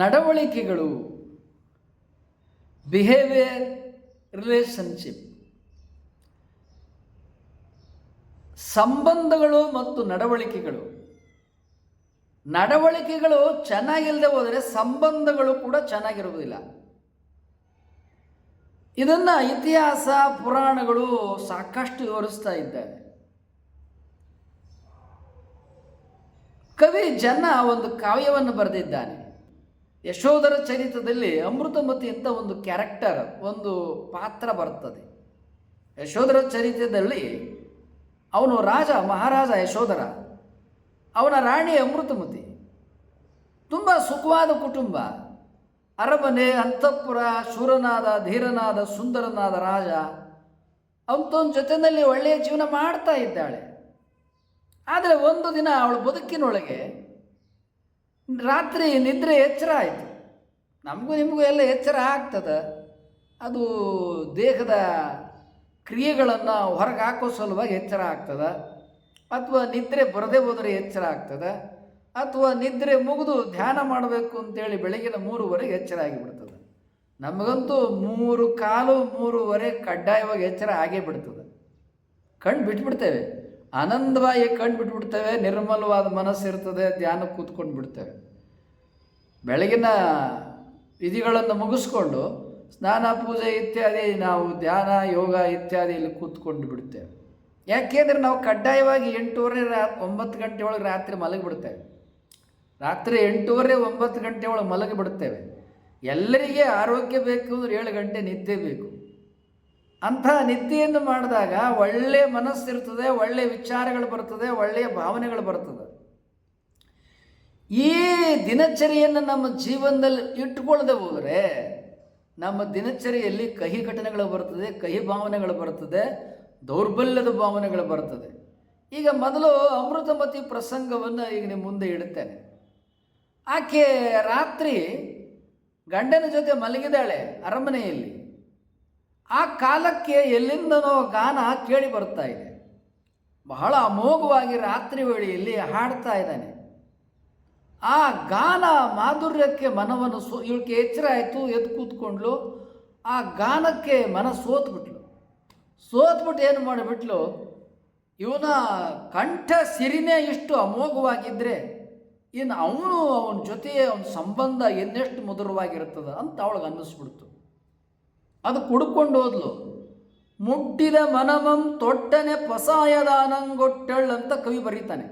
ನಡವಳಿಕೆಗಳು behaviour relationship ಸಂಬಂಧಗಳು ಮತ್ತು ನಡವಳಿಕೆಗಳು. ನಡವಳಿಕೆಗಳು ಚೆನ್ನಾಗಿಲ್ಲದೆ ಹೋದರೆ ಸಂಬಂಧಗಳು ಕೂಡ ಚೆನ್ನಾಗಿರುವುದಿಲ್ಲ. ಇದನ್ನು ಇತಿಹಾಸ, ಪುರಾಣಗಳು ಸಾಕಷ್ಟು ವಿವರಿಸ್ತಾ ಇದ್ದಾರೆ. ಕವಿ ಜನ ಒಂದು ಕಾವ್ಯವನ್ನು ಬರೆದಿದ್ದಾನೆ. ಯಶೋಧರ ಚರಿತ್ರದಲ್ಲಿ ಅಮೃತಮತಿ ಅಂತ ಒಂದು ಕ್ಯಾರೆಕ್ಟರ್ ಒಂದು ಪಾತ್ರ ಬರ್ತದೆ. ಯಶೋಧರ ಚರಿತ್ರದಲ್ಲಿ ಅವನು ರಾಜ, ಮಹಾರಾಜ ಯಶೋಧರ, ಅವನ ರಾಣಿ ಅಮೃತಮತಿ. ತುಂಬ ಸುಖವಾದ ಕುಟುಂಬ. ಅರಮನೆ, ಅಂತಃಪುರ, ಶೂರನಾದ, ಧೀರನಾದ, ಸುಂದರನಾದ ರಾಜ. ಅವನ ಜೊತೆಯಲ್ಲಿ ಒಳ್ಳೆಯ ಜೀವನ ಮಾಡ್ತಾ ಇದ್ದಾಳೆ. ಆದರೆ ಒಂದು ದಿನ ಅವಳು ಬದುಕಿನೊಳಗೆ ರಾತ್ರಿ ನಿದ್ರೆ ಎಚ್ಚರ ಆಯಿತು. ನಮಗೂ ನಿಮಗೂ ಎಲ್ಲ ಎಚ್ಚರ ಆಗ್ತದೆ. ಅದು ದೇಹದ ಕ್ರಿಯೆಗಳನ್ನು ಹೊರಗೆ ಹಾಕೋ ಸಲುವಾಗಿ ಎಚ್ಚರ ಆಗ್ತದೆ. ಅಥವಾ ನಿದ್ರೆ ಬರದೇ ಹೋದರೆ ಎಚ್ಚರ ಆಗ್ತದೆ. ಅಥವಾ ನಿದ್ರೆ ಮುಗಿದು ಧ್ಯಾನ ಮಾಡಬೇಕು ಅಂತೇಳಿ ಬೆಳಗಿನ ಮೂರುವರೆಗೆ ಎಚ್ಚರ ಆಗಿಬಿಡ್ತದೆ. ನಮಗಂತೂ ಮೂರು ಕಾಲು ಮೂರುವರೆ ಕಡ್ಡಾಯವಾಗಿ ಎಚ್ಚರ ಆಗೇ ಬಿಡ್ತದೆ. ಕಣ್ಣು ಬಿಟ್ಬಿಡ್ತೇವೆ. ಆನಂದವಾಗಿ ಕಣ್ಣು ನಿರ್ಮಲವಾದ ಮನಸ್ಸು ಇರ್ತದೆ ಧ್ಯಾನಕ್ಕೆ ಕೂತ್ಕೊಂಡು ಬಿಡ್ತೇವೆ. ಬೆಳಗಿನ ವಿಧಿಗಳನ್ನು ಮುಗಿಸ್ಕೊಂಡು ಸ್ನಾನ, ಪೂಜೆ ಇತ್ಯಾದಿ, ನಾವು ಧ್ಯಾನ, ಯೋಗ ಇತ್ಯಾದಿಯಲ್ಲಿ ಕೂತ್ಕೊಂಡು ಬಿಡ್ತೇವೆ. ಯಾಕೆಂದರೆ ನಾವು ಕಡ್ಡಾಯವಾಗಿ ಎಂಟೂವರೆ ರಾ, ಒಂಬತ್ತು ಗಂಟೆ ಒಳಗೆ ರಾತ್ರಿ ಮಲಗಿಬಿಡ್ತೇವೆ. ರಾತ್ರಿ ಎಂಟೂವರೆ, ಒಂಬತ್ತು ಗಂಟೆ ಒಳಗೆ ಮಲಗಿಬಿಡ್ತೇವೆ. ಎಲ್ಲರಿಗೆ ಆರೋಗ್ಯ ಬೇಕು ಅಂದ್ರೆ ಏಳು ಗಂಟೆ ನಿದ್ದೆ ಬೇಕು. ಅಂಥ ನಿದ್ದೆಯನ್ನು ಮಾಡಿದಾಗ ಒಳ್ಳೆಯ ಮನಸ್ಸಿರ್ತದೆ ಒಳ್ಳೆಯ ವಿಚಾರಗಳು ಬರ್ತದೆ, ಒಳ್ಳೆಯ ಭಾವನೆಗಳು ಬರ್ತದೆ. ಈ ದಿನಚರಿಯನ್ನು ನಮ್ಮ ಜೀವನದಲ್ಲಿ ಇಟ್ಟುಕೊಳ್ಳದೆ ಹೋದರೆ ನಮ್ಮ ದಿನಚರಿಯಲ್ಲಿ ಕಹಿ ಘಟನೆಗಳು ಬರ್ತದೆ, ಕಹಿ ಭಾವನೆಗಳು ಬರ್ತದೆ, ದೌರ್ಬಲ್ಯದ ಭಾವನೆಗಳು ಬರ್ತದೆ. ಈಗ ಮೊದಲು ಅಮೃತಮತಿ ಪ್ರಸಂಗವನ್ನು ಈಗ ನಿಮ್ಮ ಮುಂದೆ ಇಡುತ್ತೇನೆ. ಆಕೆ ರಾತ್ರಿ ಗಂಡನ ಜೊತೆ ಮಲಗಿದಾಳೆ ಅರಮನೆಯಲ್ಲಿ. ಆ ಕಾಲಕ್ಕೆ ಎಲ್ಲಿಂದನೋ ಗಾನ ಕೇಳಿ ಬರ್ತಾ ಇದೆ. ಬಹಳ ಅಮೋಘವಾಗಿ ರಾತ್ರಿ ವೇಳೆಯಲ್ಲಿ ಹಾಡ್ತಾ ಇದ್ದಾನೆ. ಆ ಗಾನ ಮಾಧುರ್ಯಕ್ಕೆ ಮನವನ್ನು ಸೋ, ಇವಳಿಗೆ ಎಚ್ಚರ ಆಯಿತು, ಎದ್ದು ಕೂತ್ಕೊಂಡ್ಲು. ಆ ಗಾನಕ್ಕೆ ಮನ ಸೋತ್ಬಿಟ್ಲು. ಸೋತ್ಬಿಟ್ಟು ಏನು ಮಾಡಿಬಿಟ್ಲು? ಇವನ ಕಂಠ ಸಿರಿನೇ ಇಷ್ಟು ಅಮೋಘವಾಗಿದ್ದರೆ ಇನ್ನು ಅವನು ಅವನ ಜೊತೆ ಅವನ ಸಂಬಂಧ ಎನ್ನೆಷ್ಟು ಮಧುರವಾಗಿರ್ತದ ಅಂತ ಅವಳಿಗೆ ಅನ್ನಿಸ್ಬಿಡ್ತು. ಅದು ಕುಡ್ಕೊಂಡು ಹೋದ್ಲು ಮುಟ್ಟಿದ ಮನಮಂ ತೊಟ್ಟನೆ ಪಸಾಯದಾನಂಗೊಟ್ಟಳ್ ಅಂತ ಕವಿ ಬರೀತಾನೆ.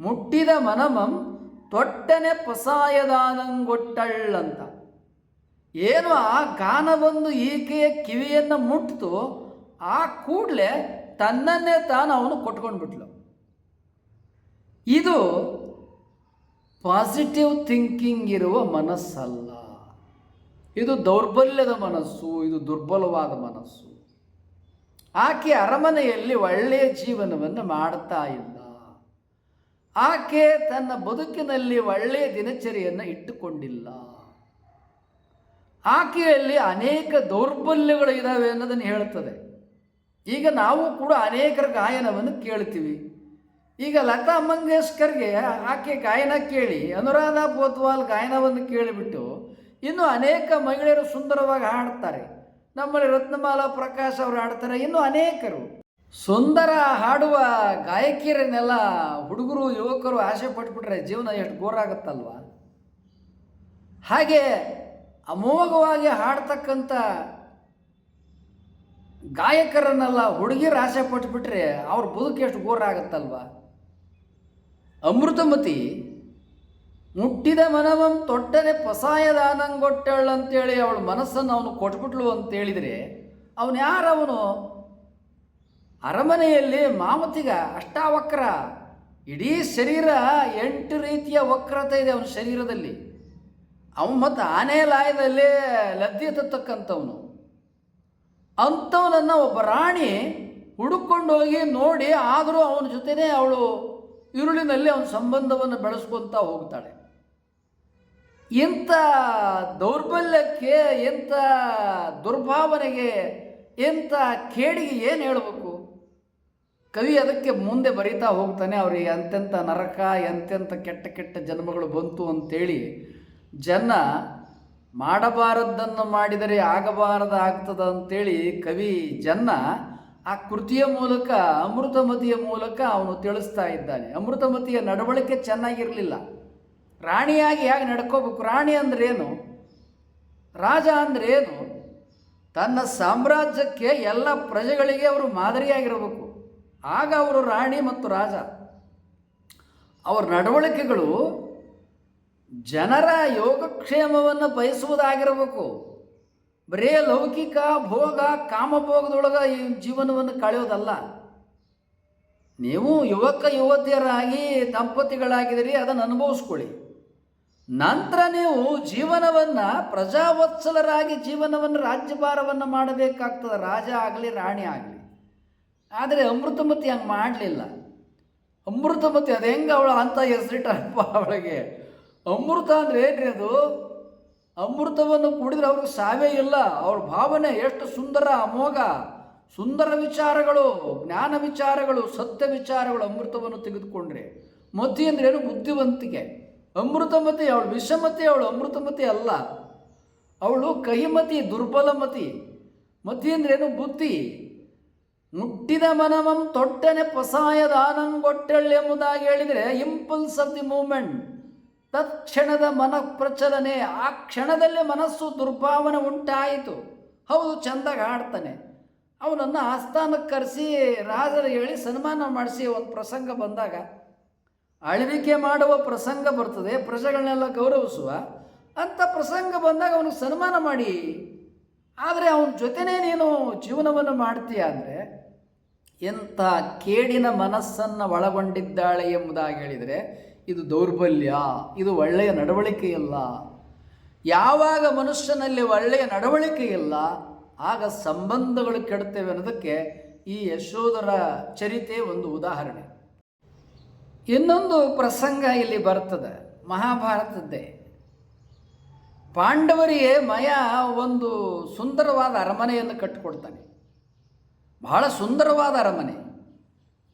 ಮುಟ್ಟಿದ ಮನಮಂ ತೊಟ್ಟನೆ ಪಸಾಯದಾನಂಗೊಟ್ಟಳ್ ಅಂತ. ಏನು ಆ ಗಾನ ಬಂದು ಈಕೆಯ ಕಿವಿಯನ್ನು ಮುಟ್ಟಿತು ಆ ಕೂಡಲೇ ತನ್ನನ್ನೇ ತಾನು ಅವನು ಕೊಟ್ಕೊಂಡ್ಬಿಟ್ಲು. ಇದು ಪಾಸಿಟಿವ್ ಥಿಂಕಿಂಗ್ ಇರುವ ಮನಸ್ಸಲ್ಲ. ಇದು ದೌರ್ಬಲ್ಯದ ಮನಸ್ಸು, ಇದು ದುರ್ಬಲವಾದ ಮನಸ್ಸು. ಆಕೆ ಅರಮನೆಯಲ್ಲಿ ಒಳ್ಳೆಯ ಜೀವನವನ್ನು ಮಾಡ್ತಾ ಇಲ್ಲ. ಆಕೆ ತನ್ನ ಬದುಕಿನಲ್ಲಿ ಒಳ್ಳೆಯ ದಿನಚರಿಯನ್ನು ಇಟ್ಟುಕೊಂಡಿಲ್ಲ. ಆಕೆಯಲ್ಲಿ ಅನೇಕ ದೌರ್ಬಲ್ಯಗಳು ಇದ್ದಾವೆ ಅನ್ನೋದನ್ನು ಹೇಳ್ತದೆ. ಈಗ ನಾವು ಕೂಡ ಅನೇಕರ ಗಾಯನವನ್ನು ಕೇಳ್ತೀವಿ. ಈಗ ಲತಾ ಮಂಗೇಶ್ಕರ್ಗೆ ಆಕೆ ಗಾಯನ ಕೇಳಿ, ಅನುರಾಧ ಬೋತ್ವಾಲ್ ಗಾಯನವನ್ನು ಕೇಳಿಬಿಟ್ಟು ಇನ್ನು ಅನೇಕ ಮಹಿಳೆಯರು ಸುಂದರವಾಗಿ ಹಾಡ್ತಾರೆ ನಮ್ಮಲ್ಲಿ ರತ್ನಮಾಲಾ ಪ್ರಕಾಶ್ ಅವರು ಹಾಡ್ತಾರೆ ಇನ್ನು ಅನೇಕರು. ಸುಂದರ ಹಾಡುವ ಗಾಯಕಿಯರನ್ನೆಲ್ಲ ಹುಡುಗರು, ಯುವಕರು ಆಸೆ ಪಟ್ಬಿಟ್ರೆ ಜೀವನ ಎಷ್ಟು ಗೋರಾಗುತ್ತಲ್ವ ಹಾಗೆ ಅಮೋಘವಾಗಿ ಹಾಡ್ತಕ್ಕಂಥ ಗಾಯಕರನ್ನೆಲ್ಲ ಹುಡುಗಿರು ಆಸೆ ಪಟ್ಬಿಟ್ರೆ ಅವ್ರ ಬದುಕು ಎಷ್ಟು ಅಮೃತಮತಿ ಮುಟ್ಟಿದ ಮನವಂ ತೊಟ್ಟನೆ ಪಸಾಯದಾನಂಗೊಟ್ಟಳು ಅಂತೇಳಿ ಅವಳ ಮನಸ್ಸನ್ನು ಅವನು ಕೊಟ್ಬಿಟ್ಲು ಅಂತೇಳಿದರೆ ಅವನು ಯಾರವನು ಅರಮನೆಯಲ್ಲಿ ಮಾಮತಿಗ ಅಷ್ಟಾವಕ್ರ, ಇಡೀ ಶರೀರ ಎಂಟು ರೀತಿಯ ವಕ್ರತೆ ಇದೆ ಅವನ ಶರೀರದಲ್ಲಿ. ಅವನು ಮತ್ತು ಆನೆ ಲಾಯದಲ್ಲಿ ಲದ್ದಿ ಎತ್ತಕ್ಕಂಥವನು ಅಂಥವನನ್ನು ಒಬ್ಬ ರಾಣಿ ಹುಡುಕೊಂಡು ಹೋಗಿ ನೋಡಿ ಆದರೂ ಅವನ ಜೊತೆನೇ ಅವಳು, ಇರುಳಿನಲ್ಲಿ ಅವನ ಸಂಬಂಧವನ್ನು ಬೆಳೆಸ್ಕೊತಾ ಹೋಗ್ತಾಳೆ. ಇಂಥ ದೌರ್ಬಲ್ಯಕ್ಕೆ ಎಂಥ ದುರ್ಭಾವನೆಗೆ ಎಂಥ ಕೇಡಿಗೆ ಏನು ಹೇಳಬೇಕು? ಕವಿ ಅದಕ್ಕೆ ಮುಂದೆ ಬರೀತಾ ಹೋಗ್ತಾನೆ ಅವರಿಗೆ ಅಂತೆಂಥ ನರಕ ಎಂತೆಂಥ ಕೆಟ್ಟ ಕೆಟ್ಟ ಜನ್ಮಗಳು ಬಂತು ಅಂತೇಳಿ ಜನ ಮಾಡಬಾರದ್ದನ್ನು ಮಾಡಿದರೆ ಆಗಬಾರದ ಆಗ್ತದ ಅಂತೇಳಿ ಕವಿ ಜನ್ನ ಆ ಕೃತಿಯ ಮೂಲಕ, ಅಮೃತಮತಿಯ ಮೂಲಕ ಅವನು ತಿಳಿಸ್ತಾ ಇದ್ದಾನೆ. ಅಮೃತಮತಿಯ ನಡವಳಿಕೆ ಚೆನ್ನಾಗಿರಲಿಲ್ಲ. ರಾಣಿಯಾಗಿ ಹೇಗೆ ನಡ್ಕೋಬೇಕು? ರಾಣಿ ಅಂದ್ರೆ ಏನು? ರಾಜ ಅಂದ್ರೆ ಏನು? ತನ್ನ ಸಾಮ್ರಾಜ್ಯಕ್ಕೆ ಎಲ್ಲ ಪ್ರಜೆಗಳಿಗೆ ಅವರು ಮಾದರಿಯಾಗಿರಬೇಕು. ಆಗ ಅವರು ರಾಣಿ ಮತ್ತು ರಾಜ. ಅವರ ನಡವಳಿಕೆಗಳು ಜನರ ಯೋಗಕ್ಷೇಮವನ್ನು ಬಯಸುವುದಾಗಿರಬೇಕು. ಬರೇ ಲೌಕಿಕ, ಭೋಗ, ಕಾಮಭೋಗದೊಳಗೆ ಈ ಜೀವನವನ್ನು ಕಳೆಯೋದಲ್ಲ. ನೀವು ಯುವಕ, ಯುವತಿಯರಾಗಿ ದಂಪತಿಗಳಾಗಿದ್ದೀರಿ, ಅದನ್ನು ಅನುಭವಿಸ್ಕೊಳ್ಳಿ. ನಂತರ ನೀವು ಜೀವನವನ್ನು ಪ್ರಜಾವತ್ಸಲರಾಗಿ ಜೀವನವನ್ನು ರಾಜ್ಯಭಾರವನ್ನು ಮಾಡಬೇಕಾಗ್ತದೆ. ರಾಜ ಆಗಲಿ, ರಾಣಿ ಆಗಲಿ. ಆದರೆ ಅಮೃತಮತಿ ಹಂಗೆ ಮಾಡಲಿಲ್ಲ. ಅಮೃತಮತಿ ಅದು ಹೆಂಗೆ ಅವಳು ಅಂತ ಹೆಸರಿಟ್ಟಪ್ಪ ಅವಳಿಗೆ? ಅಮೃತ ಅಂದ್ರೆ ಏನ್ರಿ ಅದು? ಅಮೃತವನ್ನು ಕುಡಿದ್ರೆ ಅವ್ರಿಗೆ ಸಾವೇ ಇಲ್ಲ. ಅವ್ರ ಭಾವನೆ ಎಷ್ಟು ಸುಂದರ ಅಮೋಘ. ಸುಂದರ ವಿಚಾರಗಳು, ಜ್ಞಾನ ವಿಚಾರಗಳು, ಸತ್ಯ ವಿಚಾರಗಳು ಅಮೃತವನ್ನು ತೆಗೆದುಕೊಂಡ್ರೆ. ಮತಿ ಅಂದ್ರೆ ಏನು? ಬುದ್ಧಿವಂತಿಕೆ. ಅಮೃತಮತಿ ಅವಳು, ವಿಷಮತಿ ಅವಳು ಅಮೃತಮತಿ ಅಲ್ಲ. ಅವಳು ಕಹಿಮತಿ, ದುರ್ಬಲಮತಿ. ಮತಿ ಅಂದ್ರೇನು ಬುದ್ಧಿ. ಮುಟ್ಟಿದ ಮನಮಂ ತೊಟ್ಟನೆ ಪಸಾಯದ ಆನಂಗೊಟ್ಟೆಳ್ ಎಂಬುದಾಗಿ ಹೇಳಿದರೆ ಇಂಪಲ್ಸ್ ಆಫ್ ದಿ ಮೂಮೆಂಟ್ ತತ್ಕ್ಷಣದ ಮನ ಪ್ರಚಲನೆ ಆ ಕ್ಷಣದಲ್ಲೇ ಮನಸ್ಸು ದುರ್ಭಾವನೆ ಉಂಟಾಯಿತು. ಹೌದು, ಚಂದಾಗ ಆಡ್ತಾನೆ. ಅವನನ್ನು ಆಸ್ಥಾನಕ್ಕೆ ಕರೆಸಿ ರಾಜರು ಹೇಳಿ ಸನ್ಮಾನ ಮಾಡಿಸಿ ಒಂದು ಪ್ರಸಂಗ ಬಂದಾಗ ಆಳ್ವಿಕೆ ಮಾಡುವ ಪ್ರಸಂಗ ಬರ್ತದೆ, ಪ್ರಜೆಗಳನ್ನೆಲ್ಲ ಗೌರವಿಸುವ. ಅಂಥ ಪ್ರಸಂಗ ಬಂದಾಗ ಅವನಿಗೆ ಸನ್ಮಾನ ಮಾಡಿ. ಆದರೆ ಅವನ ಜೊತೆನೇ ನೀನು ಜೀವನವನ್ನು ಮಾಡ್ತೀಯ ಅಂದರೆ, ಎಂಥ ಕೇಡಿನ ಮನಸ್ಸನ್ನು ಒಳಗೊಂಡಿದ್ದಾಳೆ ಎಂಬುದಾಗಿ ಹೇಳಿದರೆ, ಇದು ದೌರ್ಬಲ್ಯ, ಇದು ಒಳ್ಳೆಯ ನಡವಳಿಕೆಯಲ್ಲ ಯಾವಾಗ ಮನುಷ್ಯನಲ್ಲಿ ಒಳ್ಳೆಯ ನಡವಳಿಕೆ ಇಲ್ಲ, ಆಗ ಸಂಬಂಧಗಳು ಕೆಡುತ್ತವೆ ಅನ್ನೋದಕ್ಕೆ ಈ ಯಶೋಧರ ಚರಿತೆ ಒಂದು ಉದಾಹರಣೆ. ಇನ್ನೊಂದು ಪ್ರಸಂಗ ಇಲ್ಲಿ ಬರ್ತದೆ. ಮಹಾಭಾರತದ್ದೇ. ಪಾಂಡವರಿಗೆ ಮಯ ಒಂದು ಸುಂದರವಾದ ಅರಮನೆಯನ್ನು ಕಟ್ಟಿಕೊಡ್ತಾನೆ. ಬಹಳ ಸುಂದರವಾದ ಅರಮನೆ.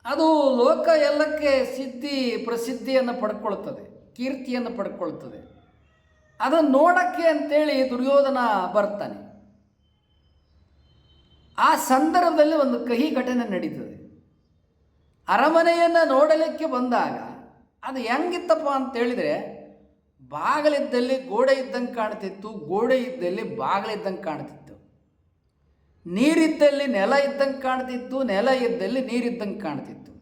ಅದು ಲೋಕ ಎಲ್ಲಕ್ಕೆ ಸಿದ್ಧಿ, ಪ್ರಸಿದ್ಧಿಯನ್ನು ಪಡ್ಕೊಳ್ತದೆ, ಕೀರ್ತಿಯನ್ನು ಪಡ್ಕೊಳ್ತದೆ. ಅದನ್ನು ನೋಡಕ್ಕೆ ಅಂತೇಳಿ ದುರ್ಯೋಧನ ಬರ್ತಾನೆ. ಆ ಸಂದರ್ಭದಲ್ಲಿ ಒಂದು ಕಹಿ ಘಟನೆ ನಡೀತದೆ. ಅರಮನೆಯನ್ನು ನೋಡಲಿಕ್ಕೆ ಬಂದಾಗ, ಅದು ಹೆಂಗಿತ್ತಪ್ಪ ಅಂತ ಹೇಳಿದರೆ ಬಾಗಿಲಿದ್ದಲ್ಲಿ ಗೋಡೆ ಇದ್ದಂಗೆ ಕಾಣ್ತಿತ್ತು, ಗೋಡೆ ಇದ್ದಲ್ಲಿ ಬಾಗಿಲಿದ್ದಂಗೆ ಕಾಣ್ತಿತ್ತು. ನೀರಿದ್ದಲ್ಲಿ ನೆಲ ಇದ್ದಂಗೆ ಕಾಣ್ತಿತ್ತು, ನೆಲ ಇದ್ದಲ್ಲಿ ನೀರಿದ್ದಂಗೆ ಕಾಣ್ತಿತ್ತು.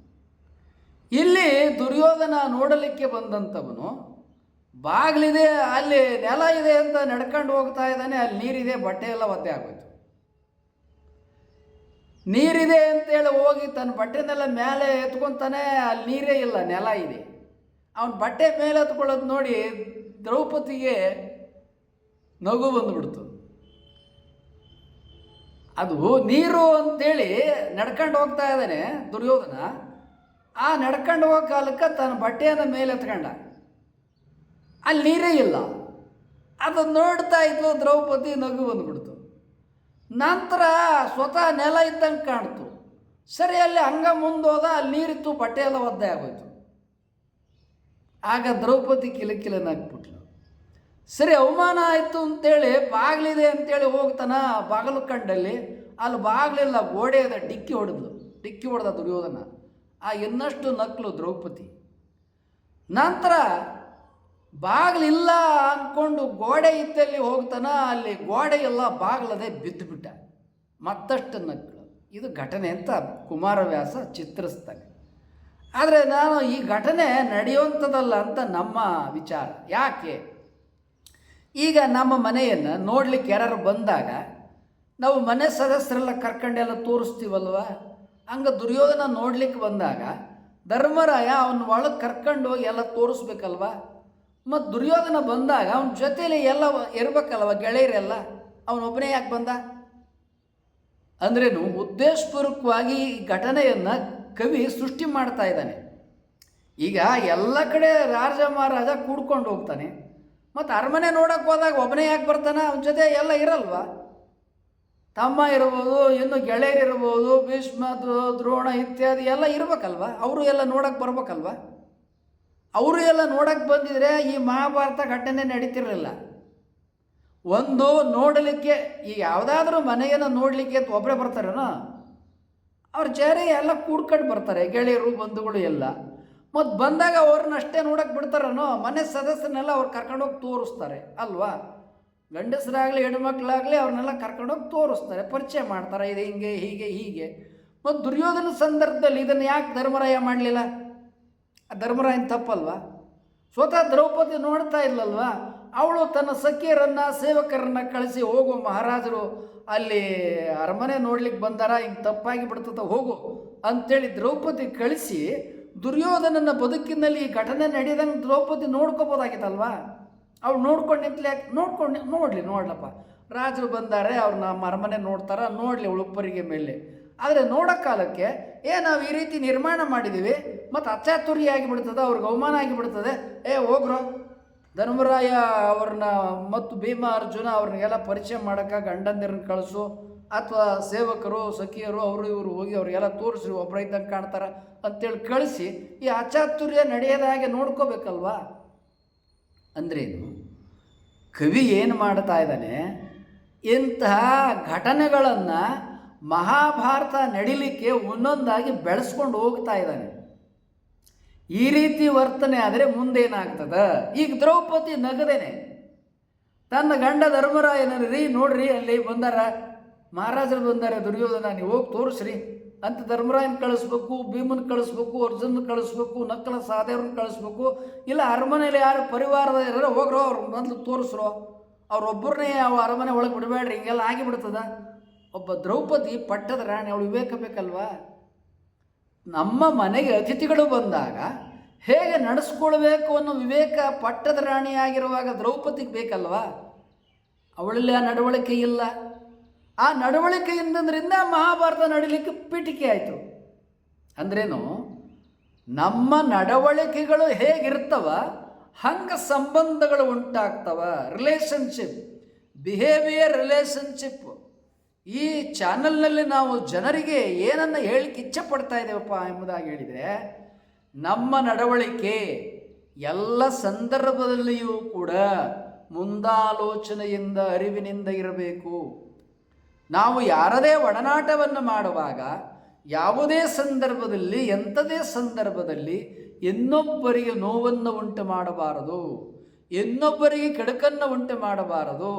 ಇಲ್ಲಿ ದುರ್ಯೋಧನ ನೋಡಲಿಕ್ಕೆ ಬಂದಂಥವನು, ಬಾಗಿಲಿದೆ, ಅಲ್ಲಿ ನೆಲ ಇದೆ ಅಂತ ನಡ್ಕೊಂಡು ಹೋಗ್ತಾ ಇದ್ದಾನೆ, ಅಲ್ಲಿ ನೀರಿದೆ, ಬಟ್ಟೆ ಎಲ್ಲ ಒದ್ದೆ ಆಗೋಯ್ತು. ನೀರಿದೆ ಅಂತೇಳಿ ಹೋಗಿ ತನ್ನ ಬಟ್ಟೆನೆಲ್ಲ ಮೇಲೆ ಎತ್ಕೊತಾನೆ, ಅಲ್ಲಿ ನೀರೇ ಇಲ್ಲ, ನೆಲ ಇದೆ. ಅವನ ಬಟ್ಟೆ ಮೇಲೆ ಎತ್ಕೊಳ್ಳೋದು ನೋಡಿ ದ್ರೌಪದಿಗೆ ನಗು ಬಂದುಬಿಡ್ತು. ಅದು ನೀರು ಅಂತೇಳಿ ನಡ್ಕೊಂಡು ಹೋಗ್ತಾ ಇದ್ದಾನೆ ದುರ್ಯೋಧನ. ಆ ನಡ್ಕೊಂಡು ಹೋಗೋ ಕಾಲಕ್ಕೆ ತನ್ನ ಬಟ್ಟೆಯನ್ನು ಮೇಲೆ ಎತ್ಕೊಂಡ. ಅಲ್ಲಿ ನೀರೇ ಇಲ್ಲ. ಅದನ್ನು ನೋಡ್ತಾ ಇದ್ಲು ದ್ರೌಪದಿ ನಗು ಬಂದ್ಬಿಡ್ತು. ನಂತರ ಸ್ವತಃ ನೆಲ ಇದ್ದಂಗೆ ಕಾಣ್ತು. ಸರಿ, ಅಲ್ಲಿ ಹಂಗ ಮುಂದೋದ, ಅಲ್ಲಿ ನೀರಿತ್ತು, ಬಟ್ಟೆ ಎಲ್ಲ ಒದ್ದೆ ಆಗೋಯ್ತು. ಆಗ ದ್ರೌಪದಿ ಕಿಲಕಿಲನಾಗ್ಬಿಟ್ಲು ಸರಿ, ಅವಮಾನ ಆಯಿತು ಅಂತೇಳಿ, ಬಾಗಿಲಿದೆ ಅಂತೇಳಿ ಹೋಗ್ತಾನ ಬಾಗಿಲು ಕಂಡಲ್ಲಿ. ಅಲ್ಲಿ ಬಾಗಿಲಿಲ್ಲ ಗೋಡೆ ಅದ, ಡಿಕ್ಕಿ ಹೊಡೆದ್ಲು. ಡಿಕ್ಕಿ ಹೊಡೆದ ದುರ್ಯೋಧನ. ಆ ಇನ್ನಷ್ಟು ನಕ್ಲು ದ್ರೌಪದಿ. ನಂತರ ಬಾಗಿಲಿಲ್ಲ ಅಂದ್ಕೊಂಡು ಗೋಡೆ ಇತ್ತಲ್ಲಿ ಹೋಗ್ತಾನ, ಅಲ್ಲಿ ಗೋಡೆ ಎಲ್ಲ ಬಾಗಿಲದೆ ಬಿದ್ದು ಬಿಟ್ಟ ಮತ್ತಷ್ಟು ನಕ್ಕಳು ಇದು ಘಟನೆ ಅಂತ ಕುಮಾರವ್ಯಾಸ ಚಿತ್ರಿಸ್ತಾನೆ. ಆದರೆ ನಾನು ಈ ಘಟನೆ ನಡೆಯುವಂಥದ್ದಲ್ಲ ಅಂತ ನಮ್ಮ ವಿಚಾರ. ಯಾಕೆ? ಈಗ ನಮ್ಮ ಮನೆಯನ್ನು ನೋಡ್ಲಿಕ್ಕೆ ಯಾರು ಬಂದಾಗ, ನಾವು ಮನೆ ಸದಸ್ಯರೆಲ್ಲ ಕರ್ಕೊಂಡೆಲ್ಲ ತೋರಿಸ್ತೀವಲ್ವ? ಹಂಗೆ ದುರ್ಯೋಧನ ನೋಡ್ಲಿಕ್ಕೆ ಬಂದಾಗ ಧರ್ಮರಾಯ ಅವನ ಒಳಗೆ ಕರ್ಕೊಂಡು ಹೋಗಿ ಎಲ್ಲ ತೋರಿಸ್ಬೇಕಲ್ವ? ಮತ್ತು ದುರ್ಯೋಧನ ಬಂದಾಗ ಅವನ ಜೊತೆಯಲ್ಲಿ ಎಲ್ಲ ಇರಬೇಕಲ್ವ ಗೆಳೆಯರೆಲ್ಲ? ಅವನೊಬ್ಬನೇ ಯಾಕೆ ಬಂದ? ಅಂದ್ರೇನು, ಉದ್ದೇಶಪೂರ್ವಕವಾಗಿ ಈ ಘಟನೆಯನ್ನು ಕವಿ ಸೃಷ್ಟಿ ಮಾಡ್ತಾ ಇದ್ದಾನೆ. ಈಗ ಎಲ್ಲ ಕಡೆ ರಾಜ ಮಹಾರಾಜ ಕೂಡ್ಕೊಂಡು ಹೋಗ್ತಾನೆ. ಮತ್ತು ಅರಮನೆ ನೋಡೋಕ್ಕೆ ಹೋದಾಗ ಒಬ್ಬನೇ ಯಾಕೆ ಬರ್ತಾನೆ? ಅವನ ಜೊತೆ ಎಲ್ಲ ಇರಲ್ವಾ? ತಮ್ಮ ಇರ್ಬೋದು, ಇನ್ನು ಗೆಳೆಯರಿರ್ಬೋದು, ಭೀಷ್ಮ ದ್ರೋ- ದ್ರೋಣ ಇತ್ಯಾದಿ ಎಲ್ಲ ಇರಬೇಕಲ್ವ? ಅವರು ಎಲ್ಲ ನೋಡೋಕೆ ಬರ್ಬೇಕಲ್ವ? ಅವರು ಎಲ್ಲ ನೋಡಕ್ಕೆ ಬಂದಿದ್ರೆ ಈ ಮಹಾಭಾರತ ಘಟನೆ ನಡೀತಿರಲಿಲ್ಲ. ಒಂದು ನೋಡಲಿಕ್ಕೆ, ಈ ಯಾವುದಾದ್ರೂ ಮನೆಯನ್ನು ನೋಡಲಿಕ್ಕೆ ಅಂತ ಒಬ್ಬರೇ ಬರ್ತಾರೇನೋ, ಅವ್ರ ಚೇರೆ ಎಲ್ಲ ಕೂಡ್ಕೊಂಡು ಬರ್ತಾರೆ, ಗೆಳೆಯರು, ಬಂಧುಗಳು ಎಲ್ಲ. ಮತ್ತು ಬಂದಾಗ ಅವ್ರನ್ನ ಅಷ್ಟೇ ನೋಡಕ್ಕೆ ಬಿಡ್ತಾರನೋ, ಮನೆ ಸದಸ್ಯರನ್ನೆಲ್ಲ ಅವ್ರು ಕರ್ಕೊಂಡೋಗಿ ತೋರಿಸ್ತಾರೆ, ಅಲ್ವಾ? ಗಂಡಸರಾಗಲಿ, ಹೆಣ್ಮಕ್ಳಾಗಲಿ ಅವ್ರನ್ನೆಲ್ಲ ಕರ್ಕೊಂಡೋಗಿ ತೋರಿಸ್ತಾರೆ, ಪರಿಚಯ ಮಾಡ್ತಾರೆ, ಇದು ಹಿಂಗೆ, ಹೀಗೆ ಹೀಗೆ. ಮತ್ತು ದುರ್ಯೋಧನ ಸಂದರ್ಭದಲ್ಲಿ ಇದನ್ನು ಯಾಕೆ ಧರ್ಮರಾಯ ಮಾಡಲಿಲ್ಲ? ಧರ್ಮರಾಯನ ತಪ್ಪಲ್ವಾ? ಸ್ವತಃ ದ್ರೌಪದಿ ನೋಡ್ತಾ ಇಲ್ಲಲ್ವ? ಅವಳು ತನ್ನ ಸಖಿಯರನ್ನು, ಸೇವಕರನ್ನು ಕಳಿಸಿ ಹೋಗು ಮಹಾರಾಜರು. ಅಲ್ಲಿ ಅರಮನೆ ನೋಡ್ಲಿಕ್ಕೆ ಬಂದಾರ, ಹಿಂಗೆ ತಪ್ಪಾಗಿ ಬಿಡ್ತದ, ಹೋಗು ಅಂತೇಳಿ ದ್ರೌಪದಿ ಕಳಿಸಿ ದುರ್ಯೋಧನನ ಬದುಕಿನಲ್ಲಿ ಈ ಘಟನೆ ನಡೆದಂಗೆ ದ್ರೌಪದಿ ನೋಡ್ಕೋಬೋದಾಗಿತ್ತಲ್ವಾ? ಅವ್ಳು ನೋಡ್ಕೊಂಡು ನಿಂತ್ಲೆ ನೋಡ್ಕೊಂಡು ನೋಡಲಿ, ನೋಡ್ಲಪ್ಪ. ರಾಜರು ಬಂದಾರೆ ಅವ್ರು ನಮ್ಮ ಅರಮನೆ ನೋಡ್ತಾರ, ನೋಡಲಿ ಉಳುಪ್ಪರಿಗೆ ಮೇಲೆ. ಆದರೆ ನೋಡೋ ಕಾಲಕ್ಕೆ, ಏ, ನಾವು ಈ ರೀತಿ ನಿರ್ಮಾಣ ಮಾಡಿದ್ದೀವಿ ಮತ್ತು ಅಚಾತುರ್ಯ ಆಗಿಬಿಡ್ತದೆ ಅವ್ರಿಗೆ ಅವಮಾನ ಆಗಿಬಿಡ್ತದೆ ಏ, ಹೋಗ್ರೋ. ಧರ್ಮರಾಯ ಅವ್ರನ್ನ ಮತ್ತು ಭೀಮ ಅರ್ಜುನ ಅವ್ರನ್ನೆಲ್ಲ ಪರಿಚಯ ಮಾಡೋಕೆ ಗಂಡಂದಿರನ್ನ ಕಳಿಸು. ಅಥವಾ ಸೇವಕರು, ಸಖಿಯರು, ಅವರು ಇವರು ಹೋಗಿ ಅವ್ರಿಗೆಲ್ಲ ತೋರಿಸಿ ಒಬ್ಬರ ಇದ್ದಂಗೆ ಕಾಣ್ತಾರೆ ಅಂತೇಳಿ ಕಳಿಸಿ ಈ ಅಚಾತುರ್ಯ ನಡೆಯದ ಹಾಗೆ ನೋಡ್ಕೋಬೇಕಲ್ವಾ? ಅಂದ್ರೇನು ಕವಿ ಏನು ಮಾಡ್ತಾ ಇದ್ದಾನೆ, ಇಂತಹ ಘಟನೆಗಳನ್ನು ಮಹಾಭಾರತ ನಡಿಲಿಕ್ಕೆ ಒಂದೊಂದಾಗಿ ಬೆಳೆಸ್ಕೊಂಡು ಹೋಗ್ತಾ ಇದ್ದಾನೆ. ಈ ರೀತಿ ವರ್ತನೆ ಆದರೆ ಮುಂದೇನಾಗ್ತದ? ಈಗ ದ್ರೌಪದಿ ನಗದೇನೆ. ತನ್ನ ಗಂಡ ಧರ್ಮರಾಯನ ರೀ ನೋಡ್ರಿ, ಅಲ್ಲಿ ಬಂದಾರ. ಮಹಾರಾಜರು ಬಂದಾರೆ, ದುರ್ಯೋಧನ, ನೀವು ಹೋಗಿ ತೋರಿಸ್ರಿ. ಅಂತ ಧರ್ಮರಾಯನ ಕಳಿಸ್ಬೇಕು, ಭೀಮನ್ ಕಳಿಸ್ಬೇಕು, ಅರ್ಜುನ್ ಕಳಿಸ್ಬೇಕು ನಕ್ಕಲ ಸಹದೇವ್ರನ್ನ ಕಳಿಸ್ಬೇಕು. ಇಲ್ಲ ಅರಮನೆಯಲ್ಲಿ ಯಾರು ಪರಿವಾರದ ಇರೋ ಹೋಗ್ರೋ, ಅವ್ರು ಮೊದಲು ತೋರಿಸ್ರೋ. ಅವ್ರೊಬ್ಬರನ್ನೇ ಅವ ಅರಮನೆ ಒಳಗೆ ಬಿಡಬೇಡ್ರಿ, ಹಿಂಗೆಲ್ಲ ಆಗಿಬಿಡ್ತದ. ಒಬ್ಬ ದ್ರೌಪದಿ ಪಟ್ಟದ ರಾಣಿ, ಅವಳು ವಿವೇಕ ಬೇಕಲ್ವಾ? ನಮ್ಮ ಮನೆಗೆ ಅತಿಥಿಗಳು ಬಂದಾಗ ಹೇಗೆ ನಡೆಸ್ಕೊಳ್ಬೇಕು ಅನ್ನೋ ವಿವೇಕ ಪಟ್ಟದ ರಾಣಿಯಾಗಿರುವಾಗ ದ್ರೌಪದಿಗೆ ಬೇಕಲ್ವಾ? ಅವಳಲ್ಲಿ ಆ ನಡವಳಿಕೆ ಇಲ್ಲ. ಆ ನಡವಳಿಕೆ ನಡವಳಿಕೆಯಿಂದ್ರಿಂದ ಮಹಾಭಾರತ ನಡೀಲಿಕ್ಕೆ ಪೀಠಿಕೆ ಆಯಿತು. ಅಂದ್ರೇನು, ನಮ್ಮ ನಡವಳಿಕೆಗಳು ಹೇಗಿರ್ತವ, ಹಂಗೆ ಸಂಬಂಧಗಳು ಉಂಟಾಗ್ತವ ರಿಲೇಷನ್ಶಿಪ್ ಬಿಹೇವಿಯರ್ ರಿಲೇಷನ್ಶಿಪ್ ಈ ಚಾನಲ್ನಲ್ಲಿ ನಾವು ಜನರಿಗೆ ಏನನ್ನು ಹೇಳಿಕ್ಕೆ ಇಚ್ಛೆ ಪಡ್ತಾ ಇದ್ದೇವಪ್ಪ ಎಂಬುದಾಗಿ ಹೇಳಿದರೆ, ನಮ್ಮ ನಡವಳಿಕೆ ಎಲ್ಲ ಸಂದರ್ಭದಲ್ಲಿಯೂ ಕೂಡ ಮುಂದಾಲೋಚನೆಯಿಂದ, ಅರಿವಿನಿಂದ ಇರಬೇಕು. ನಾವು ಯಾರದೇ ಒಡನಾಟವನ್ನು ಮಾಡುವಾಗ, ಯಾವುದೇ ಸಂದರ್ಭದಲ್ಲಿ, ಎಂಥದೇ ಸಂದರ್ಭದಲ್ಲಿ ಇನ್ನೊಬ್ಬರಿಗೆ ನೋವನ್ನು ಉಂಟು ಮಾಡಬಾರದು. ಇನ್ನೊಬ್ಬರಿಗೆ ಕೆಡುಕನ್ನು ಉಂಟು ಮಾಡಬಾರದು.